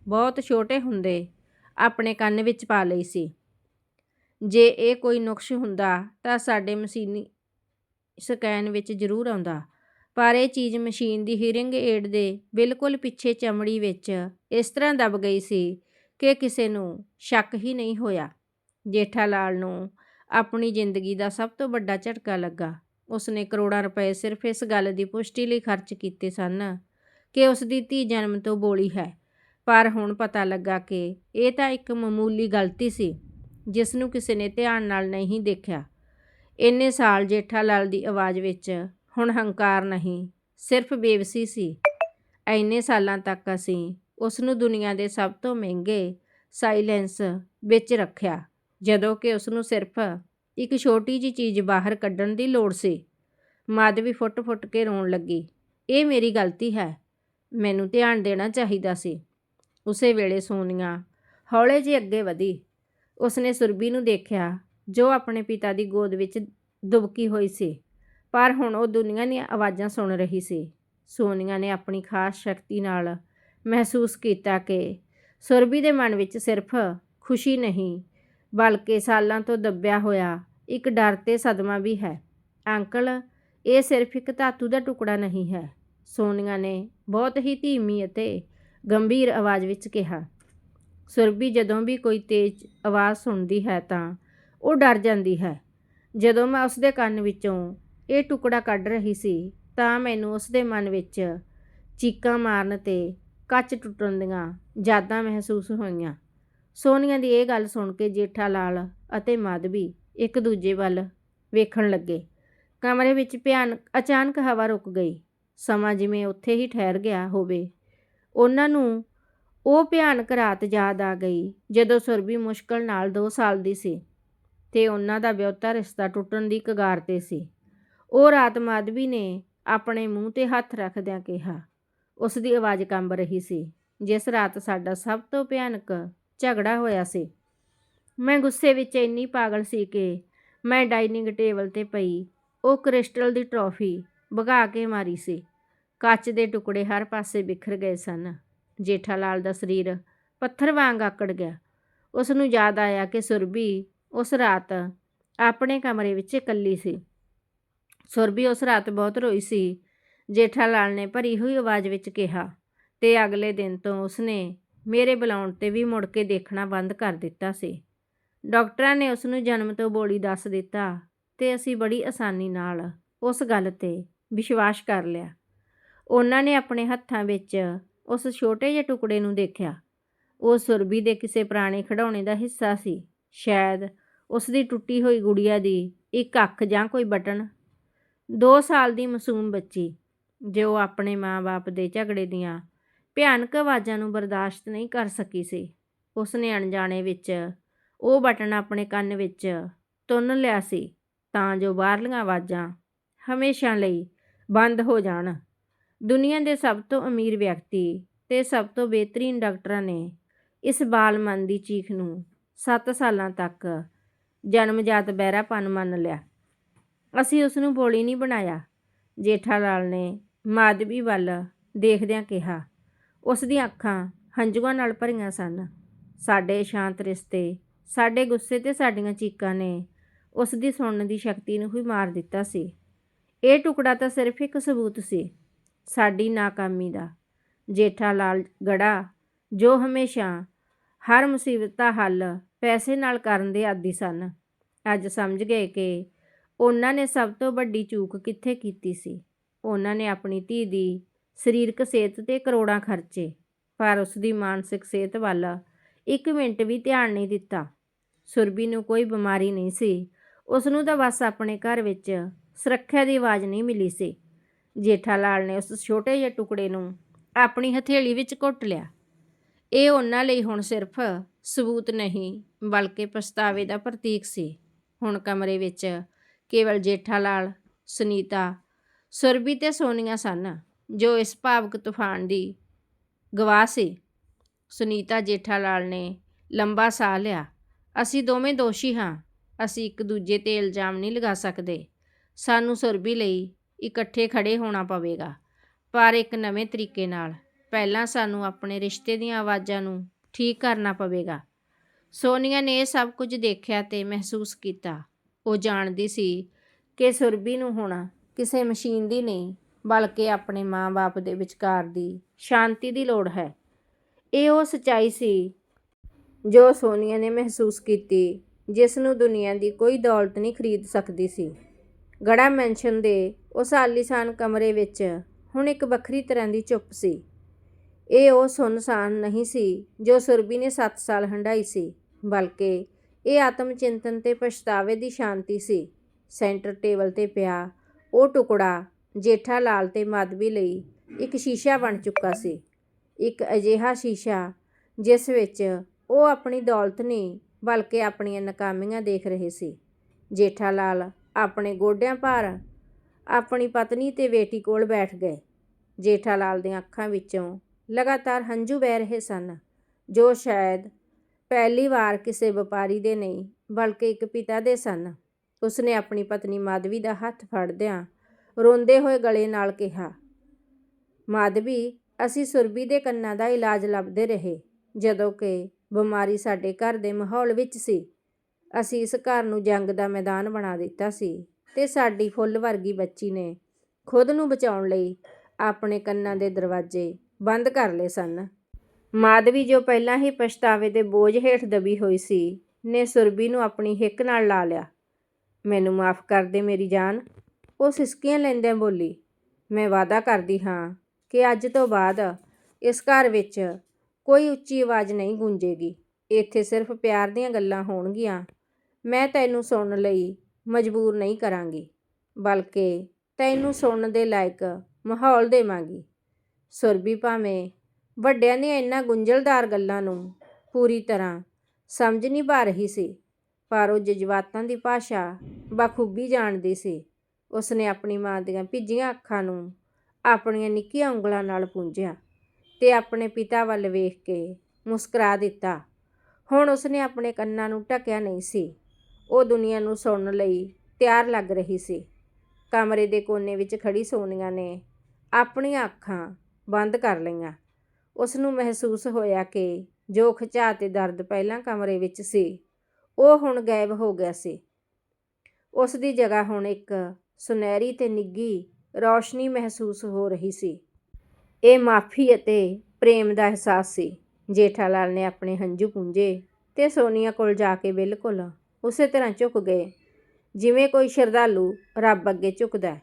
ਬਹੁਤ ਛੋਟੇ ਹੁੰਦੇ ਆਪਣੇ ਕੰਨ ਵਿੱਚ ਪਾ ਲਈ ਸੀ। ਜੇ ਇਹ ਕੋਈ ਨੁਕਸ ਹੁੰਦਾ ਤਾਂ ਸਾਡੇ ਮਸ਼ੀਨੀ ਸਕੈਨ ਵਿੱਚ ਜ਼ਰੂਰ ਆਉਂਦਾ, ਪਰ ਇਹ ਚੀਜ਼ ਮਸ਼ੀਨ ਦੀ ਹੀਰਿੰਗ ਏਡ ਦੇ ਬਿਲਕੁਲ ਪਿੱਛੇ ਚਮੜੀ ਵਿੱਚ ਇਸ ਤਰ੍ਹਾਂ ਦਬ ਗਈ ਸੀ ਕਿ ਕਿਸੇ ਨੂੰ ਸ਼ੱਕ ਹੀ ਨਹੀਂ ਹੋਇਆ। ਜੇਠਾ ਲਾਲ ਨੂੰ ਆਪਣੀ ਜ਼ਿੰਦਗੀ ਦਾ ਸਭ ਤੋਂ ਵੱਡਾ ਝਟਕਾ ਲੱਗਾ। ਉਸਨੇ ਕਰੋੜਾਂ ਰੁਪਏ ਸਿਰਫ ਇਸ ਗੱਲ ਦੀ ਪੁਸ਼ਟੀ ਲਈ ਖਰਚ ਕੀਤੇ ਸਨ ਕਿ ਉਸ ਦੀ ਧੀ ਜਨਮ ਤੋਂ ਬੋਲੀ ਹੈ। ਪਰ ਹੁਣ ਪਤਾ ਲੱਗਾ ਕਿ ਇਹ ਤਾਂ ਇੱਕ ਮਾਮੂਲੀ ਗਲਤੀ ਸੀ, ਜਿਸ ਨੂੰ ਕਿਸੇ ਨੇ ਧਿਆਨ ਨਾਲ ਨਹੀਂ ਦੇਖਿਆ। ਇੰਨੇ ਸਾਲ ਜੇਠਾ ਲਾਲ ਦੀ ਆਵਾਜ਼ ਵਿੱਚ ਹੁਣ ਹੰਕਾਰ ਨਹੀਂ, ਸਿਰਫ ਬੇਵਸੀ ਸੀ। ਇੰਨੇ ਸਾਲਾਂ ਤੱਕ ਅਸੀਂ ਉਸ ਨੂੰ ਦੁਨੀਆ ਦੇ ਸਭ ਤੋਂ ਮਹਿੰਗੇ ਸਾਇਲੈਂਸ ਵਿੱਚ ਰੱਖਿਆ, ਜਦੋਂ ਕਿ ਉਸ ਨੂੰ ਸਿਰਫ ਇੱਕ ਛੋਟੀ ਜੀ ਚੀਜ਼ ਬਾਹਰ ਕੱਢਣ ਦੀ ਲੋੜ ਸੀ। ਮਾਧਵੀ ਫੁੱਟ-ਫੁੱਟ ਕੇ ਰੋਣ ਲੱਗੀ। ਇਹ ਮੇਰੀ ਗਲਤੀ ਹੈ। ਮੈਨੂੰ ਧਿਆਨ ਦੇਣਾ ਚਾਹੀਦਾ ਸੀ। ਉਸੇ ਵੇਲੇ ਸੋਨੀਆ ਹੌਲੇ ਜਿਹੇ ਅੱਗੇ ਵਧੀ। ਉਸਨੇ ਸੁਰਬੀ ਨੂੰ ਦੇਖਿਆ, ਜੋ ਆਪਣੇ ਪਿਤਾ ਦੀ ਗੋਦ ਵਿੱਚ ਦੁਬਕੀ ਹੋਈ ਸੀ। ਪਰ ਹੁਣ ਉਹ ਦੁਨੀਆ ਦੀਆਂ ਆਵਾਜ਼ਾਂ ਸੁਣ ਰਹੀ ਸੀ। ਸੋਨੀਆ ਨੇ ਆਪਣੀ ਖਾਸ ਸ਼ਕਤੀ ਨਾਲ ਮਹਿਸੂਸ ਕੀਤਾ ਕਿ ਸੁਰਬੀ ਦੇ ਮਨ ਵਿੱਚ ਸਿਰਫ ਖੁਸ਼ੀ ਨਹੀਂ, ਬਲਕਿ ਸਾਲਾਂ ਤੋਂ ਦੱਬਿਆ ਹੋਇਆ ਇੱਕ ਡਰ ਤੇ ਸਦਮਾ ਵੀ ਹੈ। ਅੰਕਲ, ਇਹ ਸਿਰਫ ਇੱਕ ਧਾਤੂ ਦਾ ਟੁਕੜਾ ਨਹੀਂ ਹੈ। ਸੋਨੀਆ ਨੇ ਬਹੁਤ ਹੀ ਧੀਮੀ ਅਤੇ ਗੰਭੀਰ ਆਵਾਜ਼ ਵਿੱਚ ਕਿਹਾ, ਸੁਰਭੀ, ਜਦੋਂ ਵੀ ਕੋਈ ਤੇਜ਼ ਆਵਾਜ਼ ਸੁਣਦੀ ਹੈ ਤਾਂ ਉਹ ਡਰ ਜਾਂਦੀ ਹੈ। ਜਦੋਂ ਮੈਂ ਉਸਦੇ ਕੰਨ ਵਿੱਚੋਂ ਇਹ ਟੁਕੜਾ ਕੱਢ ਰਹੀ ਸੀ, ਤਾਂ ਮੈਨੂੰ ਉਸਦੇ ਮਨ ਵਿੱਚ ਚੀਕਾਂ ਮਾਰਨ ਤੇ ਕੱਚ ਟੁੱਟਣ ਦੀਆਂ ਯਾਦਾਂ ਮਹਿਸੂਸ ਹੋਈਆਂ। ਸੋਨੀਆ ਦੀ ਇਹ ਗੱਲ ਸੁਣ ਕੇ ਜੇਠਾ ਲਾਲ ਅਤੇ ਮਾਧਵੀ ਇੱਕ ਦੂਜੇ ਵੱਲ ਵੇਖਣ ਲੱਗੇ। ਕਮਰੇ ਵਿੱਚ ਭਿਆਨਕ ਅਚਾਨਕ ਹਵਾ ਰੁਕ ਗਈ। ਸਮਾਂ ਜਿਵੇਂ ਉੱਥੇ ਹੀ ਠਹਿਰ ਗਿਆ ਹੋਵੇ। ਉਹਨਾਂ ਨੂੰ ਉਹ ਭਿਆਨਕ ਰਾਤ ਯਾਦ ਆ ਗਈ, ਜਦੋਂ ਸੁਰਭੀ ਮੁਸ਼ਕਲ ਨਾਲ 2 ਸਾਲ ਦੀ ਸੀ ਤੇ ਉਹਨਾਂ ਦਾ ਵਿਆਹੁਤਾ ਰਿਸ਼ਤਾ ਟੁੱਟਣ ਦੀ ਕਗਾਰ ਤੇ ਸੀ। ਉਹ ਰਾਤ ਮਾਧਵੀ ਨੇ ਆਪਣੇ ਮੂੰਹ ਤੇ ਹੱਥ ਰੱਖਦਿਆਂ ਕਿਹਾ, ਉਸ ਦੀ ਆਵਾਜ਼ ਕੰਬ ਰਹੀ ਸੀ, ਜਿਸ ਰਾਤ ਸਾਡਾ ਸਭ ਤੋਂ ਭਿਆਨਕ ਝਗੜਾ ਹੋਇਆ ਸੀ। ਮੈਂ ਗੁੱਸੇ ਵਿੱਚ ਇੰਨੀ ਪਾਗਲ ਸੀ ਕਿ ਮੈਂ ਡਾਈਨਿੰਗ ਟੇਬਲ ਤੇ ਪਈ, ਉਹ ਕ੍ਰਿਸਟਲ ਦੀ ਟਰੋਫੀ ਭਗਾ ਕੇ ਮਾਰੀ ਸੀ। ਕੱਚ ਦੇ ਟੁਕੜੇ ਹਰ ਪਾਸੇ ਬਿਖਰ ਗਏ ਸਨ। ਜੇਠਾ ਲਾਲ ਦਾ ਸਰੀਰ ਪੱਥਰ ਵਾਂਗ ਆਕੜ ਗਿਆ। ਉਸ ਨੂੰ ਯਾਦ ਆਇਆ ਕਿ ਸੁਰਬੀ ਉਸ ਰਾਤ ਆਪਣੇ ਕਮਰੇ ਵਿੱਚ ਇਕੱਲੀ ਸੀ। ਸੁਰਬੀ ਉਸ ਰਾਤ ਬਹੁਤ ਰੋਈ ਸੀ। ਜੇਠਾ ਲਾਲ ਨੇ ਭਰੀ ਹੋਈ ਆਵਾਜ਼ ਵਿੱਚ ਕਿਹਾ ਤੇ ਅਗਲੇ ਦਿਨ ਤੋਂ ਉਸਨੇ ਮੇਰੇ ਬੁਲਾਉਣ ਤੇ ਵੀ ਮੁੜ ਕੇ ਦੇਖਣਾ ਬੰਦ ਕਰ ਦਿੱਤਾ ਸੀ। ਡਾਕਟਰਾਂ ਨੇ ਉਸ ਨੂੰ ਜਨਮ ਤੋਂ ਬੋਲੀ ਦੱਸ ਦਿੱਤਾ ਤੇ ਅਸੀਂ ਬੜੀ ਆਸਾਨੀ ਨਾਲ ਉਸ ਗੱਲ ਤੇ ਵਿਸ਼ਵਾਸ ਕਰ ਲਿਆ। ਉਹਨਾਂ ਨੇ ਆਪਣੇ ਹੱਥਾਂ ਵਿੱਚ ਉਸ ਛੋਟੇ ਜਿਹੇ ਟੁਕੜੇ ਨੂੰ ਦੇਖਿਆ। ਉਹ ਸੁਰਬੀ ਦੇ ਕਿਸੇ ਪੁਰਾਣੇ ਖਿਡੌਣੇ ਦਾ ਹਿੱਸਾ ਸੀ। ਸ਼ਾਇਦ ਉਸ ਦੀ ਟੁੱਟੀ ਹੋਈ ਗੁੜੀਆ ਦੀ ਇੱਕ ਅੱਖ ਜਾਂ ਕੋਈ ਬਟਨ। 2 ਸਾਲ ਦੀ ਮਾਸੂਮ ਬੱਚੀ, ਜੋ ਆਪਣੇ ਮਾਂ-ਬਾਪ ਦੇ ਝਗੜੇ ਦੀਆਂ ਭਿਆਨਕ ਆਵਾਜ਼ਾਂ ਨੂੰ ਬਰਦਾਸ਼ਤ ਨਹੀਂ ਕਰ ਸਕੀ ਸੀ। ਉਸ ਨੇ ਅਣਜਾਣੇ ਵਿੱਚ ਉਹ ਬਟਨ ਆਪਣੇ ਕੰਨ ਵਿੱਚ ਤੁੰਨ ਲਿਆ ਸੀ ਤਾਂ ਜੋ ਬਾਹਰਲੀਆਂ ਆਵਾਜ਼ਾਂ ਹਮੇਸ਼ਾ ਲਈ ਬੰਦ ਹੋ ਜਾਣ। ਦੁਨੀਆ ਦੇ ਸਭ ਤੋਂ ਅਮੀਰ ਵਿਅਕਤੀ ਤੇ ਸਭ ਤੋਂ ਬਿਹਤਰੀਨ ਡਾਕਟਰਾਂ ਨੇ ਇਸ ਬਾਲਮਨ ਦੀ ਚੀਖ ਨੂੰ 7 ਸਾਲਾਂ ਤੱਕ ਜਨਮਜਾਤ ਬਹਿਰਾਪਨ ਮੰਨ ਲਿਆ। ਅਸੀਂ ਉਸ ਨੂੰ ਬੋਲੀ ਨਹੀਂ ਬਣਾਇਆ ਜੇਠਾ ਲਾਲ ਨੇ ਮਾਧਵੀ ਵੱਲ ਦੇਖਦਿਆਂ ਕਿਹਾ, ਉਸ ਦੀਆਂ ਅੱਖਾਂ ਹੰਝੂਆਂ ਨਾਲ ਭਰੀਆਂ ਸਨ। ਸਾਡੇ ਸ਼ਾਂਤ ਰਿਸ਼ਤੇ ਸਾਡੇ ਗੁੱਸੇ ਤੇ ਸਾਡੀਆਂ ਚੀਕਾਂ ਨੇ। ਉਸ ਦੀ ਸੁਣਨ ਦੀ ਸ਼ਕਤੀ ਨੂੰ ਹੀ ਮਾਰ ਦਿੱਤਾ ਸੀ। ਇਹ ਟੁਕੜਾ ਤਾਂ ਸਿਰਫ ਇੱਕ ਸਬੂਤ ਸੀ, ਸਾਡੀ ਨਾਕਾਮੀ ਦਾ। ਜੇਠਾ ਲਾਲ ਗੜਾ, ਜੋ ਹਮੇਸ਼ਾ ਹਰ ਮੁਸੀਬਤ ਦਾ ਹੱਲ ਪੈਸੇ ਨਾਲ ਕਰਨ ਦੇ ਆਦੀ ਸਨ, ਅੱਜ ਸਮਝ ਗਏ ਕਿ ਉਹਨਾਂ ਨੇ ਸਭ ਤੋਂ ਵੱਡੀ ਚੂਕ ਕਿੱਥੇ ਕੀਤੀ ਸੀ। ਉਹਨਾਂ ਨੇ ਆਪਣੀ ਧੀ ਦੀ ਸਰੀਰਕ ਸਿਹਤ ਤੇ ਕਰੋੜਾਂ ਖਰਚੇ, ਪਰ ਉਸ ਦੀ ਮਾਨਸਿਕ ਸਿਹਤ ਵੱਲ ਇੱਕ ਮਿੰਟ ਵੀ ਧਿਆਨ ਨਹੀਂ ਦਿੱਤਾ। ਸੁਰਬੀ ਨੂੰ ਕੋਈ ਬਿਮਾਰੀ ਨਹੀਂ ਸੀ। ਉਸ ਨੂੰ ਤਾਂ ਬਸ ਆਪਣੇ ਘਰ ਵਿੱਚ ਸੁਰੱਖਿਆ ਦੀ ਆਵਾਜ਼ ਨਹੀਂ ਮਿਲੀ ਸੀ। ਜੇਠਾ ਲਾਲ ਨੇ ਉਸ ਛੋਟੇ ਜਿਹੇ ਟੁਕੜੇ ਨੂੰ ਆਪਣੀ ਹਥੇਲੀ ਵਿੱਚ ਘੁੱਟ ਲਿਆ। ਇਹ ਉਹਨਾਂ ਲਈ ਹੁਣ ਸਿਰਫ ਸਬੂਤ ਨਹੀਂ, ਬਲਕਿ ਪਛਤਾਵੇ ਦਾ ਪ੍ਰਤੀਕ ਸੀ। ਹੁਣ ਕਮਰੇ ਵਿੱਚ ਕੇਵਲ ਜੇਠਾ ਲਾਲ ਸੁਨੀਤਾ, ਸੁਰਬੀ ਤੇ ਸੋਨੀਆ ਸਨ, ਜੋ ਇਸ ਭਾਵਕ ਤੂਫਾਨ ਦੀ ਗਵਾਹ ਸੀ। ਸੁਨੀਤਾ ਜੇਠਾ ਲਾਲ ਨੇ ਲੰਬਾ ਸਾਹ ਲਿਆ। ਅਸੀਂ ਦੋਵੇਂ ਦੋਸ਼ੀ ਹਾਂ। ਅਸੀਂ ਇੱਕ ਦੂਜੇ ਤੇ ਇਲਜ਼ਾਮ ਨਹੀਂ ਲਗਾ ਸਕਦੇ। ਸਾਨੂੰ ਸੁਰਬੀ ਲਈ ਇਕੱਠੇ ਖੜੇ ਹੋਣਾ ਪਵੇਗਾ। ਪਰ ਇੱਕ ਨਵੇਂ ਤਰੀਕੇ ਨਾਲ ਪਹਿਲਾਂ ਸਾਨੂੰ ਆਪਣੇ ਰਿਸ਼ਤੇ ਦੀਆਂ ਆਵਾਜ਼ਾਂ ਨੂੰ ਠੀਕ ਕਰਨਾ ਪਵੇਗਾ। ਸੋਨੀਆ ਨੇ ਇਹ ਸਭ ਕੁਝ ਦੇਖਿਆ ਤੇ ਮਹਿਸੂਸ ਕੀਤਾ। ਉਹ ਜਾਣਦੀ ਸੀ ਕਿ ਸੁਰਬੀ ਨੂੰ ਹੁਣ ਕਿਸੇ ਮਸ਼ੀਨ ਦੀ ਨਹੀਂ, ਬਲਕਿ ਆਪਣੇ ਮਾਂ-ਬਾਪ ਦੇ ਵਿਚਕਾਰ ਦੀ ਸ਼ਾਂਤੀ ਦੀ ਲੋੜ ਹੈ। ਇਹ ਉਹ ਸਚਾਈ ਸੀ ਜੋ ਸੋਨੀਆ ਨੇ ਮਹਿਸੂਸ ਕੀਤੀ, ਜਿਸ ਨੂੰ ਦੁਨੀਆ ਦੀ ਕੋਈ ਦੌਲਤ ਨਹੀਂ ਖਰੀਦ ਸਕਦੀ ਸੀ। ਗੜਾ ਮੈਂਸ਼ਨ ਦੇ ਉਸ ਆਲੀਸ਼ਾਨ ਕਮਰੇ ਵਿੱਚ ਹੁਣ ਇੱਕ ਵੱਖਰੀ ਤਰ੍ਹਾਂ ਦੀ ਚੁੱਪ ਸੀ। ਇਹ ਉਹ ਸੁੰਨਸਾਨ ਨਹੀਂ ਸੀ ਜੋ ਸੁਰਬੀ ਨੇ 7 ਸਾਲ ਹੰਢਾਈ ਸੀ, ਬਲਕਿ ਇਹ ਆਤਮ ਚਿੰਤਨ ਤੇ ਪਛਤਾਵੇ ਦੀ ਸ਼ਾਂਤੀ ਸੀ। ਸੈਂਟਰ ਟੇਬਲ ਤੇ ਪਿਆ ਉਹ ਟੁਕੜਾ ਜੇਠਾ ਲਾਲ ਤੇ ਮਾਧਵੀ ਲਈ ਇੱਕ ਸ਼ੀਸ਼ਾ ਬਣ ਚੁੱਕਾ ਸੀ। ਇੱਕ ਅਜਿਹਾ ਸ਼ੀਸ਼ਾ ਜਿਸ ਵਿੱਚ ਉਹ ਆਪਣੀ ਦੌਲਤ ਨਹੀਂ, ਬਲਕਿ ਆਪਣੀਆਂ ਨਾਕਾਮੀਆਂ ਦੇਖ ਰਹੇ ਸੀ। ਜੇਠਾ ਲਾਲ ਆਪਣੇ ਗੋਡਿਆਂ ਭਾਰ ਆਪਣੀ ਪਤਨੀ ਤੇ ਬੇਟੀ ਕੋਲ ਬੈਠ ਗਏ। ਜੇਠਾ ਲਾਲ ਦੀਆਂ ਅੱਖਾਂ ਵਿੱਚੋਂ ਲਗਾਤਾਰ ਹੰਝੂ ਵਹਿ ਰਹੇ ਸਨ। ਜੋ ਸ਼ਾਇਦ ਪਹਿਲੀ ਵਾਰ ਕਿਸੇ ਵਪਾਰੀ ਦੇ ਨਹੀਂ, ਬਲਕਿ ਇੱਕ ਪਿਤਾ ਦੇ ਸਨ। ਉਸਨੇ ਆਪਣੀ ਪਤਨੀ ਮਾਧਵੀ ਦਾ ਹੱਥ ਫੜਦਿਆਂ ਰੋਂਦੇ ਹੋਏ ਗਲੇ ਨਾਲ ਕਿਹਾ, ਮਾਧਵੀ, ਅਸੀਂ ਸੁਰਬੀ ਦੇ ਕੰਨਾਂ ਦਾ ਇਲਾਜ ਲੱਭਦੇ ਰਹੇ, ਜਦੋਂ ਕਿ ਬਿਮਾਰੀ ਸਾਡੇ ਘਰ ਦੇ ਮਾਹੌਲ ਵਿੱਚ ਸੀ। ਅਸੀਂ ਇਸ ਘਰ ਨੂੰ ਜੰਗ ਦਾ ਮੈਦਾਨ ਬਣਾ ਦਿੱਤਾ ਸੀ ਤੇ ਸਾਡੀ ਫੁੱਲ ਵਰਗੀ ਬੱਚੀ ਨੇ ਖੁਦ ਨੂੰ ਬਚਾਉਣ ਲਈ ਆਪਣੇ ਕੰਨਾਂ ਦੇ ਦਰਵਾਜ਼ੇ ਬੰਦ ਕਰ ਲਏ ਸਨ। ਮਾਧਵੀ ਜੋ ਪਹਿਲਾਂ ਹੀ ਪਛਤਾਵੇ ਦੇ ਬੋਝ ਹੇਠ ਦਬੀ ਹੋਈ ਸੀ ਨੇ ਸੁਰਬੀ ਨੂੰ ਆਪਣੀ ਹਿੱਕ ਨਾਲ ਲਾ ਲਿਆ। ਮੈਨੂੰ ਮਾਫ ਕਰ ਦੇ ਮੇਰੀ ਜਾਨ। ਉਹ ਸਿਸਕੀਆਂ ਲੈਂਦਿਆਂ ਬੋਲੀ। ਮੈਂ ਵਾਅਦਾ ਕਰਦੀ ਹਾਂ ਕਿ ਅੱਜ ਤੋਂ ਬਾਅਦ ਇਸ ਘਰ ਵਿੱਚ ਕੋਈ ਉੱਚੀ ਆਵਾਜ਼ ਨਹੀਂ ਗੂੰਜੇਗੀ। ਇੱਥੇ ਸਿਰਫ ਪਿਆਰ ਦੀਆਂ ਗੱਲਾਂ ਹੋਣਗੀਆਂ। ਮੈਂ ਤੈਨੂੰ ਸੁਣਨ ਲਈ ਮਜਬੂਰ ਨਹੀਂ ਕਰਾਂਗੀ, ਬਲਕਿ ਤੈਨੂੰ ਸੁਣਨ ਦੇ ਲਾਇਕ ਮਾਹੌਲ ਦੇਵਾਂਗੀ। ਸੁਰਬੀ ਭਾਵੇਂ ਵੱਡਿਆਂ ਦੀਆਂ ਇੰਨਾ ਗੁੰਝਲਦਾਰ ਗੱਲਾਂ ਨੂੰ ਪੂਰੀ ਤਰ੍ਹਾਂ ਸਮਝ ਨਹੀਂ ਪਾ ਰਹੀ ਸੀ, ਪਰ ਉਹ ਜਜ਼ਬਾਤਾਂ ਦੀ ਭਾਸ਼ਾ ਬਖੂਬੀ ਜਾਣਦੀ ਸੀ। ਉਸਨੇ ਆਪਣੀ ਮਾਂ ਦੀਆਂ ਭਿੱਜੀਆਂ ਅੱਖਾਂ ਨੂੰ ਆਪਣੀਆਂ ਨਿੱਕੀਆਂ ਉਂਗਲਾਂ ਨਾਲ ਪੂੰਝਿਆ। ਤੇ ਆਪਣੇ ਪਿਤਾ ਵੱਲ ਵੇਖ ਕੇ ਮੁਸਕਰਾ ਦਿੱਤਾ। ਹੁਣ ਉਸਨੇ ਆਪਣੇ ਕੰਨਾਂ ਨੂੰ ਢੱਕਿਆ ਨਹੀਂ ਸੀ। ਉਹ ਦੁਨੀਆ ਨੂੰ ਸੁਣਨ ਲਈ ਤਿਆਰ ਲੱਗ ਰਹੀ ਸੀ। ਕਮਰੇ ਦੇ ਕੋਨੇ ਵਿੱਚ ਖੜੀ ਸੋਨੀਆ ਨੇ ਆਪਣੀਆਂ ਅੱਖਾਂ ਬੰਦ ਕਰ ਲਈਆਂ। ਉਸ ਨੂੰ ਮਹਿਸੂਸ ਹੋਇਆ ਕਿ ਜੋ ਖਿਚਾਅ ਤੇ ਦਰਦ ਪਹਿਲਾਂ ਕਮਰੇ ਵਿੱਚ ਸੀ, ਉਹ ਹੁਣ ਗਾਇਬ ਹੋ ਗਿਆ ਸੀ। ਉਸ ਦੀ ਜਗ੍ਹਾ ਹੁਣ ਇੱਕ ਸੁਨਹਿਰੀ ਤੇ ਨਿੱਗੀ ਰੌਸ਼ਨੀ ਮਹਿਸੂਸ ਹੋ ਰਹੀ ਸੀ। ਇਹ ਮਾਫੀ ਅਤੇ ਪ੍ਰੇਮ ਦਾ ਅਹਿਸਾਸ ਸੀ। ਜੇਠਾ ਲਾਲ ਨੇ ਆਪਣੇ ਹੰਝੂ ਪੂੰਝੇ ਤੇ ਸੋਨੀਆ ਕੋਲ ਜਾ ਕੇ ਬਿਲਕੁਲ ਉਸੇ ਤਰ੍ਹਾਂ ਝੁਕ ਗਏ, ਜਿਵੇਂ ਕੋਈ ਸ਼ਰਧਾਲੂ ਰੱਬ ਅੱਗੇ ਝੁਕਦਾ ਹੈ।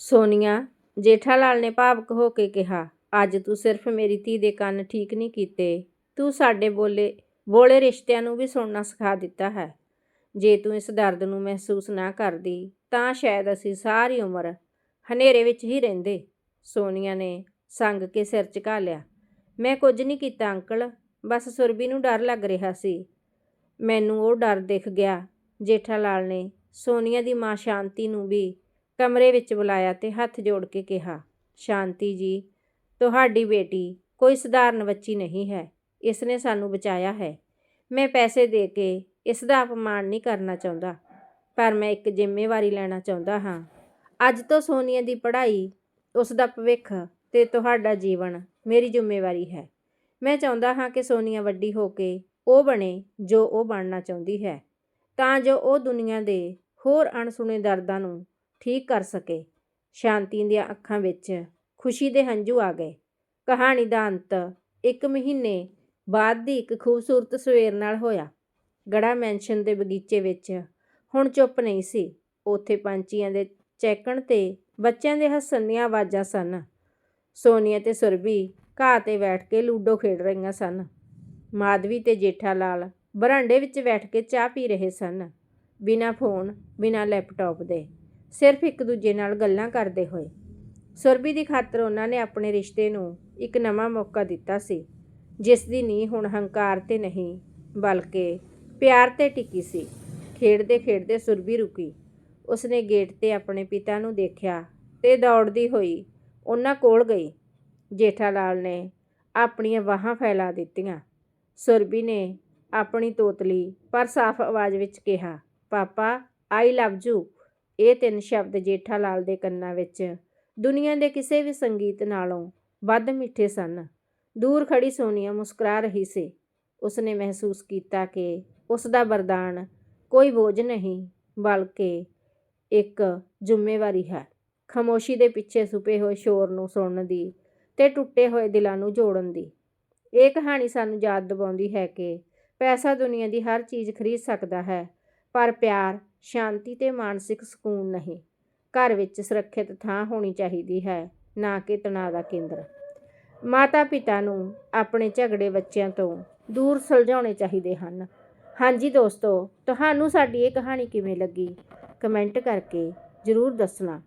ਸੋਨੀਆ ਜੇਠਾ ਲਾਲ ਨੇ ਭਾਵਕ ਹੋ ਕੇ ਕਿਹਾ, ਅੱਜ ਤੂੰ ਸਿਰਫ ਮੇਰੀ ਧੀ ਦੇ ਕੰਨ ਠੀਕ ਨਹੀਂ ਕੀਤੇ। ਤੂੰ ਸਾਡੇ ਬੋਲੇ ਬੋਲੇ ਰਿਸ਼ਤਿਆਂ ਨੂੰ ਵੀ ਸੁਣਨਾ ਸਿਖਾ ਦਿੱਤਾ ਹੈ। ਜੇ ਤੂੰ ਇਸ ਦਰਦ ਨੂੰ ਮਹਿਸੂਸ ਨਾ ਕਰਦੀ, ਤਾਂ ਸ਼ਾਇਦ ਅਸੀਂ ਸਾਰੀ ਉਮਰ ਹਨੇਰੇ ਵਿੱਚ ਹੀ ਰਹਿੰਦੇ। ਸੋਨੀਆ ਨੇ ਸੰਗ ਕੇ ਸਿਰ ਝੁਕਾ ਲਿਆ। ਮੈਂ ਕੁਝ ਨਹੀਂ ਕੀਤਾ, ਅੰਕਲ। ਬਸ ਸੁਰਬੀ ਨੂੰ ਡਰ ਲੱਗ ਰਿਹਾ ਸੀ। ਮੈਨੂੰ ਉਹ ਡਰ ਦਿਖ ਗਿਆ। ਜੇਠਾ ਲਾਲ ਨੇ ਸੋਨੀਆ ਦੀ ਮਾਂ ਸ਼ਾਂਤੀ ਨੂੰ ਵੀ ਕਮਰੇ ਵਿੱਚ ਬੁਲਾਇਆ ਤੇ ਹੱਥ ਜੋੜ ਕੇ ਕਿਹਾ, ਸ਼ਾਂਤੀ ਜੀ, ਤੁਹਾਡੀ ਬੇਟੀ ਕੋਈ ਸਧਾਰਨ ਬੱਚੀ ਨਹੀਂ ਹੈ। ਇਸ ਨੇ ਸਾਨੂੰ ਬਚਾਇਆ ਹੈ। ਮੈਂ ਪੈਸੇ ਦੇ ਕੇ ਇਸ ਦਾ ਅਪਮਾਨ ਨਹੀਂ ਕਰਨਾ ਚਾਹੁੰਦਾ, ਪਰ ਮੈਂ ਇੱਕ ਜ਼ਿੰਮੇਵਾਰੀ ਲੈਣਾ ਚਾਹੁੰਦਾ ਹਾਂ। ਅੱਜ ਤੋਂ ਸੋਨੀਆ ਦੀ ਪੜ੍ਹਾਈ ਉਸ ਦਾ ਭਵਿੱਖ ਤੇ ਤੁਹਾਡਾ ਜੀਵਨ ਮੇਰੀ ਜ਼ਿੰਮੇਵਾਰੀ ਹੈ। ਮੈਂ ਚਾਹੁੰਦਾ ਹਾਂ ਕਿ ਸੋਨੀਆ ਵੱਡੀ ਹੋ ਕੇ ਉਹ ਬਣੇ ਜੋ ਉਹ ਬਣਨਾ ਚਾਹੁੰਦੀ ਹੈ, ਤਾਂ ਜੋ ਉਹ ਦੁਨੀਆ ਦੇ ਹੋਰ ਅਣਸੁਣੇ ਦਰਦਾਂ ਨੂੰ ਠੀਕ ਕਰ ਸਕੇ। ਸ਼ਾਂਤੀ ਦੀਆਂ ਅੱਖਾਂ ਵਿੱਚ ਖੁਸ਼ੀ ਦੇ ਹੰਝੂ ਆ ਗਏ। ਕਹਾਣੀ ਦਾ ਅੰਤ ਇੱਕ ਮਹੀਨੇ ਬਾਅਦ ਦੀ ਇੱਕ ਖੂਬਸੂਰਤ ਸਵੇਰ ਨਾਲ ਹੋਇਆ। ਗੜਾ ਮੈਂਸ਼ਨ ਦੇ ਬਗੀਚੇ ਵਿੱਚ ਹੁਣ ਚੁੱਪ ਨਹੀਂ ਸੀ। ਉੱਥੇ ਪੰਛੀਆਂ ਦੇ ਚਹਿਕਣ ਤੇ ਬੱਚਿਆਂ ਦੇ ਹੱਸਣ ਦੀਆਂ ਆਵਾਜ਼ਾਂ ਸਨ। ਸੋਨੀਆ ਤੇ ਸੁਰਭੀ ਘਾਹ ਤੇ ਬੈਠ ਕੇ ਲੂਡੋ ਖੇਡ ਰਹੀਆਂ ਸਨ। ਮਾਧਵੀ ਤੇ ਜੇਠਾ ਲਾਲ ਬਰਾਂਡੇ ਵਿੱਚ ਬੈਠ ਕੇ ਚਾਹ ਪੀ ਰਹੇ ਸਨ। ਬਿਨਾ ਫੋਨ, ਬਿਨਾ ਲੈਪਟਾਪ ਦੇ ਸਿਰਫ ਇੱਕ ਦੂਜੇ ਨਾਲ ਗੱਲਾਂ ਕਰਦੇ ਹੋਏ। ਸੁਰਭੀ ਦੀ ਖਾਤਰ ਉਹਨਾਂ ਨੇ ਆਪਣੇ ਰਿਸ਼ਤੇ ਨੂੰ ਇੱਕ ਨਵਾਂ ਮੌਕਾ ਦਿੱਤਾ ਸੀ, ਜਿਸ ਦੀ ਨੀਂਹ ਹੁਣ ਹੰਕਾਰ ਤੇ ਨਹੀਂ, ਬਲਕਿ ਪਿਆਰ ਤੇ ਟਿਕੀ ਸੀ। ਖੇਡਦੇ ਖੇਡਦੇ ਸੁਰਭੀ ਰੁਕੀ। ਉਸਨੇ ਗੇਟ ਤੇ ਆਪਣੇ ਪਿਤਾ ਨੂੰ ਦੇਖਿਆ ਤੇ ਦੌੜਦੀ ਹੋਈ ਉਹਨਾਂ ਕੋਲ ਗਈ। ਜੇਠਾ ਲਾਲ ਨੇ ਆਪਣੀਆਂ ਬਾਹਾਂ ਫੈਲਾ ਦਿੱਤੀਆਂ। ਸੁਰਬੀ ਨੇ ਆਪਣੀ ਤੋਤਲੀ ਪਰ ਸਾਫ਼ ਆਵਾਜ਼ ਵਿੱਚ ਕਿਹਾ, ਪਾਪਾ, ਆਈ ਲਵ ਯੂ। ਇਹ ਤਿੰਨ ਸ਼ਬਦ ਜੇਠਾ ਲਾਲ ਦੇ ਕੰਨਾਂ ਵਿੱਚ ਦੁਨੀਆ ਦੇ ਕਿਸੇ ਵੀ ਸੰਗੀਤ ਨਾਲੋਂ ਵੱਧ ਮਿੱਠੇ ਸਨ। ਦੂਰ ਖੜੀ ਸੋਨੀਆ ਮੁਸਕਰਾ ਰਹੀ ਸੀ। ਉਸਨੇ ਮਹਿਸੂਸ ਕੀਤਾ ਕਿ ਉਸ ਦਾ ਵਰਦਾਨ ਕੋਈ ਬੋਝ ਨਹੀਂ, ਬਲਕਿ ਇੱਕ ਜ਼ਿੰਮੇਵਾਰੀ ਹੈ। ਖਾਮੋਸ਼ੀ ਦੇ ਪਿੱਛੇ ਸੁਪੇ ਹੋਏ ਸ਼ੋਰ ਨੂੰ ਸੁਣਨ ਦੀ ਤੇ ਟੁੱਟੇ ਹੋਏ ਦਿਲਾਂ ਨੂੰ ਜੋੜਨ ਦੀ। ਇਹ ਕਹਾਣੀ ਸਾਨੂੰ ਯਾਦ ਦਿਵਾਉਂਦੀ ਹੈ ਕਿ ਪੈਸਾ ਦੁਨੀਆ ਦੀ ਹਰ ਚੀਜ਼ ਖਰੀਦ ਸਕਦਾ ਹੈ, ਪਰ ਪਿਆਰ, ਸ਼ਾਂਤੀ ਤੇ ਮਾਨਸਿਕ ਸਕੂਨ ਨਹੀਂ। ਘਰ ਵਿੱਚ ਸੁਰੱਖਿਅਤ ਥਾਂ ਹੋਣੀ ਚਾਹੀਦੀ ਹੈ, ਨਾ ਕਿ ਤਣਾਅ ਦਾ ਕੇਂਦਰ। ਮਾਤਾ ਪਿਤਾ ਨੂੰ ਆਪਣੇ ਝਗੜੇ ਬੱਚਿਆਂ ਤੋਂ ਦੂਰ ਸੁਲਝਾਉਣੇ ਚਾਹੀਦੇ ਹਨ। ਹਾਂਜੀ ਦੋਸਤੋ, ਤੁਹਾਨੂੰ ਸਾਡੀ ਇਹ ਕਹਾਣੀ ਕਿਵੇਂ ਲੱਗੀ? ਕਮੈਂਟ ਕਰਕੇ ਜ਼ਰੂਰ ਦੱਸਣਾ।